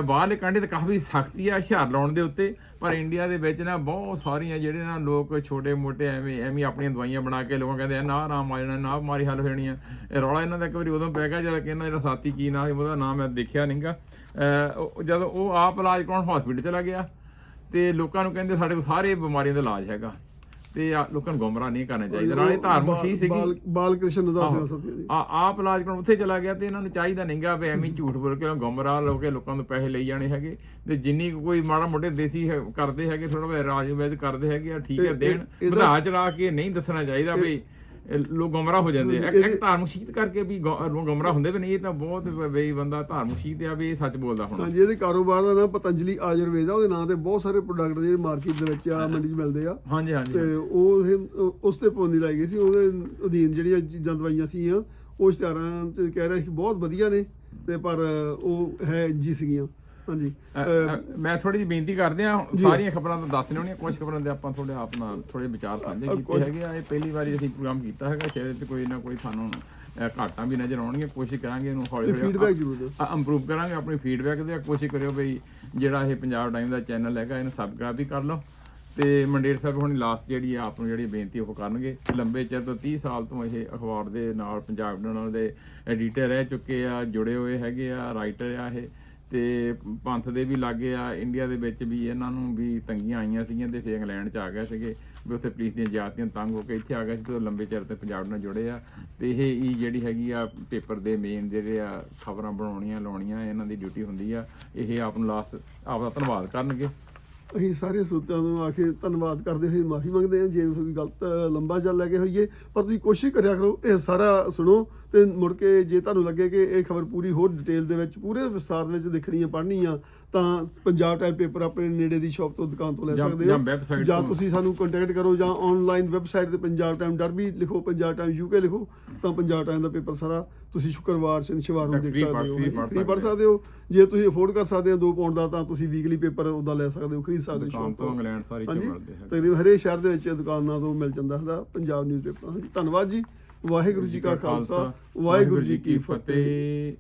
S2: ਬਾਹਰਲੇ ਕਾਂਡੇ ਤੇ ਕਾਫੀ ਸਖਤੀ ਆ ਹੁਸ਼ਿਆਰ ਲਾਉਣ ਦੇ ਉੱਤੇ ਪਰ ਇੰਡੀਆ ਦੇ ਵਿੱਚ ਨਾ ਬਹੁਤ ਸਾਰੀਆਂ ਜਿਹੜੇ ਨਾ ਲੋਕ ਛੋਟੇ ਮੋਟੇ ਐਵੇਂ ਐਵੇਂ ਆਪਣੀਆਂ ਦਵਾਈਆਂ ਬਣਾ ਕੇ ਲੋਕਾਂ ਕਹਿੰਦੇ ਆ ਨਾ ਆਰਾਮ ਆ ਜਾਣਾ ਨਾ ਬਿਮਾਰੀ ਹੱਲ ਹੋ ਜਾਣੀ ਆ। ਇਹ ਰੌਲਾ ਇਹਨਾਂ ਦਾ ਇੱਕ ਵਾਰੀ ਉਦੋਂ ਪੈ ਗਿਆ ਜਦ ਕਿ ਇਹਨਾਂ ਜਿਹੜਾ ਸਾਥੀ ਕੀ ਨਾਂ ਉਹਦਾ ਨਾਮ ਮੈਂ ਦੇਖਿਆ ਨਹੀਂਗਾ ਜਦੋਂ ਉਹ ਆਪ ਇਲਾਜ ਕਰਾਉਣ ਹਸਪੀਟਲ ਚਲਾ ਗਿਆ ਤੇ ਲੋਕਾਂ ਨੂੰ ਕਹਿੰਦੇ ਸਾਡੇ ਕੋਲ ਸਾਰੇ ਬਿਮਾਰੀਆਂ ਦਾ ਇਲਾਜ ਹੈਗਾ। ਤੇ ਲੋਕਾਂ ਨੂੰ ਗੁੰਮਰਾਹ ਨਹੀਂ ਕਰਨਾ ਚਾਹੀਦਾ। ਨਾਲੇ ਧਾਰਮਿਕ ਚੀਜ਼ ਸੀਗੀ।
S1: ਬਾਲ ਕ੍ਰਿਸ਼ਨ
S2: ਆਹੋ।
S1: ਸੀ
S2: ਆ ਆਪ ਇਲਾਜ ਕਰਨ ਉੱਥੇ ਚਲਾ ਗਿਆ ਤੇ ਇਹਨਾਂ ਨੂੰ ਚਾਹੀਦਾ ਨਹੀਂਗਾ ਵੀ ਐਵੇਂ ਝੂਠ ਬੋਲ ਕੇ ਗੁੰਮਰਾਹ ਲੋ ਕੇ ਲੋਕਾਂ ਤੋਂ ਪੈਸੇ ਲਈ ਜਾਣੇ ਹੈਗੇ। ਤੇ ਜਿੰਨੀ ਕੋਈ ਮਾੜਾ ਮੋਟੇ ਦੇਸੀ ਕਰਦੇ ਹੈਗੇ ਥੋੜਾ ਜਿਹਾ ਰਾਜ ਵੈਦ ਕਰਦੇ ਹੈਗੇ ਆ ਠੀਕ ਹੈ ਦੇਣ। ਵਧਾ ਚੜਾ ਕੇ ਨਹੀਂ ਦੱਸਣਾ ਚਾਹੀਦਾ ਵੀ ਲੋਕ ਗੁੰਮਰਾਹ ਹੋ ਜਾਂਦੇ ਆ। ਇੱਕ- ਧਾਰਮਿਕ ਸ਼ੀਤ ਕਰਕੇ ਵੀ ਗੁ- ਲੋਕ ਗੁੰਮਰਾਹ ਹੁੰਦੇ ਵੀ ਨਹੀਂ ਇਹ ਤਾਂ ਬਹੁਤ ਬਈ ਬੰਦਾ ਧਾਰਮਿਕ ਸ਼ੀਤ ਆ ਵੀ ਇਹ ਸੱਚ ਬੋਲਦਾ ਹੁਣ।
S1: ਹਾਂਜੀ ਇਹਦੇ ਕਾਰੋਬਾਰ ਦਾ ਨਾਮ ਪਤੰਜਲੀ ਆਯੁਰਵੇਦ ਆ ਉਹਦੇ ਨਾਂ ਤੇ ਬਹੁਤ ਸਾਰੇ ਪ੍ਰੋਡਕਟ ਜਿਹੜੇ ਮਾਰਕੀਟ ਦੇ ਵਿੱਚ ਆ ਮੰਡੀ 'ਚ ਮਿਲਦੇ ਆ।
S2: ਹਾਂਜੀ ਹਾਂਜੀ
S1: ਤੇ ਉਹ ਉਸ ਤੇ ਪਾਬੰਦੀ ਲਾਈ ਗਈ ਸੀ ਉਹਦੇ ਅਧੀਨ ਜਿਹੜੀਆਂ ਚੀਜ਼ਾਂ ਦਵਾਈਆਂ ਸੀਗੀਆਂ ਉਹ ਇਸ਼ਤਿਹਾਰਾਂ ਤੇ ਕਹਿ ਰਹੇ ਸੀ ਬਹੁਤ ਵਧੀਆ ਨੇ ਤੇ ਪਰ ਉਹ ਹੈ ਜੀ ਸੀਗੀਆਂ। ਹਾਂਜੀ।
S2: ਅ, ਮੈਂ ਥੋੜੀ ਜਿਹੀ ਬੇਨਤੀ ਕਰਦੇ ਆ ਸਾਰੀਆਂ ਖਬਰਾਂ ਤਾਂ ਦੱਸ ਨਹੀਂ ਹੋਣੀਆਂ ਕੁਝ ਖਬਰਾਂ ਦੇ ਆਪਾਂ ਥੋੜੇ ਆਪਣਾ ਥੋੜੇ ਵਿਚਾਰ ਸਾਂਝੇ ਕੀਤੇ ਹੈਗੇ ਆ। ਇਹ ਪਹਿਲੀ ਵਾਰੀ ਅਸੀਂ ਪ੍ਰੋਗਰਾਮ ਕੀਤਾ ਹੈਗਾ ਸ਼ਾਇਦ ਇਹ 'ਚ ਕੋਈ ਨਾ ਕੋਈ ਤੁਹਾਨੂੰ ਅ, ਘਾਟਾਂ ਵੀ ਨਜ਼ਰ ਆਉਣਗੀਆਂ। ਕੋਸ਼ਿਸ਼ ਕਰਾਂਗੇ ਇਹਨੂੰ ਹੌਲੀ ਹੌਲੀ
S1: ਫੀਡਬੈਕ ਜ਼ਰੂਰ ਦਿਓ।
S2: ਇੰਪਰੂਵ ਕਰਾਂਗੇ ਆਪਣੀ ਫੀਡਬੈਕ ਦੇ। ਕੋਸ਼ਿਸ਼ ਕਰਿਓ ਬਈ ਜਿਹੜਾ ਇਹ ਪੰਜਾਬ ਟਾਈਮ ਦਾ ਚੈਨਲ ਹੈਗਾ ਇਹਨੂੰ ਸਬਸਕ੍ਰਾਈਬ ਵੀ ਕਰ ਲਓ। ਤੇ ਮੰਡੇਰ ਸਾਹਿਬ ਹੁਣ ਲਾਸਟ ਜਿਹੜੀ ਆ ਆਪ ਨੂੰ ਜਿਹੜੀ ਬੇਨਤੀ ਉਹ ਕਰਨਗੇ। ਲੰਬੇ ਚਿਰ ਤੋਂ 30 ਸਾਲ ਤੋਂ ਇਹ ਅਖਬਾਰ ਦੇ ਨਾਲ ਪੰਜਾਬ ਜਰਨਲ ਦੇ ਐਡੀਟਰ ਰਹਿ ਚੁੱਕੇ ਆ ਜੁੜੇ ਹੋਏ ਹੈਗੇ ਆ ਰਾਈਟਰ ਆ ਇਹ। ਤੇ ਪੰਥ ਦੇ ਵੀ ਲਾਗੇ ਆ ਇੰਡੀਆ ਦੇ ਵਿੱਚ ਵੀ ਇਹਨਾਂ ਨੂੰ ਵੀ ਤੰਗੀਆਂ ਆਈਆਂ ਸੀਗੀਆਂ ਤੇ ਫਿਰ ਇੰਗਲੈਂਡ ਚ ਆ ਗਏ ਸੀਗੇ। ਵੀ ਉੱਥੇ ਪੁਲਿਸ ਦੀਆਂ ਜਾਤੀਆਂ ਤੰਗ ਹੋ ਕੇ ਇੱਥੇ ਆ ਗਏ ਸੀ ਤੇ ਲੰਬੇ ਚਿਰ 'ਤੇ ਪੰਜਾਬ ਨਾਲ ਜੁੜੇ ਆ। ਤੇ ਇਹ ਹੀ ਜਿਹੜੀ ਹੈਗੀ ਆ ਪੇਪਰ ਦੇ ਮੇਨ ਜਿਹੜੇ ਆ ਖਬਰਾਂ ਬਣਾਉਣੀਆਂ, ਲਾਉਣੀਆਂ, ਇਹਨਾਂ ਦੀ ਡਿਊਟੀ ਹੁੰਦੀ ਆ। ਇਹ ਆਪ ਨੂੰ ਲਾਸ ਆਪ ਦਾ ਧੰਨਵਾਦ ਕਰਨਗੇ।
S1: ਅਸੀਂ ਸਾਰੇ ਸਰੋਤਿਆਂ ਨੂੰ ਆ ਕੇ ਧੰਨਵਾਦ ਕਰਦੇ ਹੋਏ ਮਾਫੀ ਮੰਗਦੇ ਹਾਂ, ਜੇ ਕੋਈ ਗਲਤ ਲੰਬਾ ਚੱਲ ਲੈ ਕੇ ਹੋਈਏ, ਪਰ ਤੁਸੀਂ ਕੋਸ਼ਿਸ਼ ਕਰਿਆ ਕਰੋ, ਇਹ ਸਾਰਾ ਸੁਣੋ ਤੇ ਮੁੜ ਕੇ ਜੇ ਤੁਹਾਨੂੰ ਲੱਗੇ ਕਿ ਇਹ ਖਬਰ ਪੂਰੀ ਹੋਰ ਡਿਟੇਲ ਦੇ ਵਿੱਚ, ਪੂਰੇ ਵਿਸਥਾਰ ਦੇ ਵਿੱਚ ਦੇਖਣੀ ਹੈ, ਪੜ੍ਹਨੀ ਆ ਤਾਂ ਪੰਜਾਬ ਟਾਈਮ ਪੇਪਰ ਆਪਣੇ ਨੇੜੇ ਦੀ ਸ਼ਾਪ ਤੋਂ ਦੁਕਾਨ ਤੋਂ ਲੈ
S2: ਜਾਂ-
S1: ਸਕਦੇ
S2: ਜਾਂ
S1: ਹੋ
S2: website
S1: ਜਾਂ
S2: ਤੋਂ।
S1: ਤੁਸੀਂ ਸਾਨੂੰ ਕੰਟੈਕਟ ਕਰੋ ਜਾਂ ਆਨਲਾਈਨ ਵੈਬਸਾਈਟ ਤੇ ਪੰਜਾਬ ਟਾਈਮ ਡਰਬੀ ਲਿਖੋ ਪੰਜਾਬ ਟਾਈਮ ਯੂਕੇ ਲਿਖੋ ਤਾਂ ਪੰਜਾਬ ਟਾਈਮ ਦਾ ਪੇਪਰ ਸਾਰਾ ਤੁਸੀਂ ਸ਼ੁੱਕਰਵਾਰ ਸ਼ਨੀਵਾਰ ਨੂੰ
S2: ਤਾਂ
S1: ਦੇਖ
S2: free
S1: ਸਕਦੇ ਹੋ।
S2: free ਪੜ੍ਹ
S1: ਸਕਦੇ ਹੋ। ਜੇ ਤੁਸੀਂ ਅਫੋਰਡ ਕਰ ਸਕਦੇ ਹੋ 2 ਪਾਉਂਡ ਦਾ ਤਾਂ ਤੁਸੀਂ ਵੀਕਲੀ ਪੇਪਰ ਉਹਦਾ ਲੈ ਸਕਦੇ ਹੋ ਖਰੀਦ ਸਕਦੇ ਹੋ
S2: ਦੁਕਾਨ
S1: shop
S2: ਤੋਂ ਇੰਗਲੈਂਡ ਸਾਰੀ ਚ
S1: ਹਾਂਜੀ।
S2: ਮਿਲਦੇ ਹੈ
S1: ਤਕਰੀਬਨ ਹਰੇਕ ਸ਼ਹਿਰ ਦੇ ਵਿੱਚ ਦੁਕਾਨਾਂ ਤੋਂ ਮਿਲ ਜਾਂਦਾ ਹੈ ਪੰਜਾਬ ਨਿਊਜ਼ਪੇਪਰ ਹਾਂਜੀ ਧੰਨਵਾਦ ਜੀ। ਵਾਹਿਗੁਰੂ ਜੀ ਕਾ ਖਾਲਸਾ। ਵਾਹਿਗੁਰੂ ਜੀ ਕੀ ਫਤਿਹ।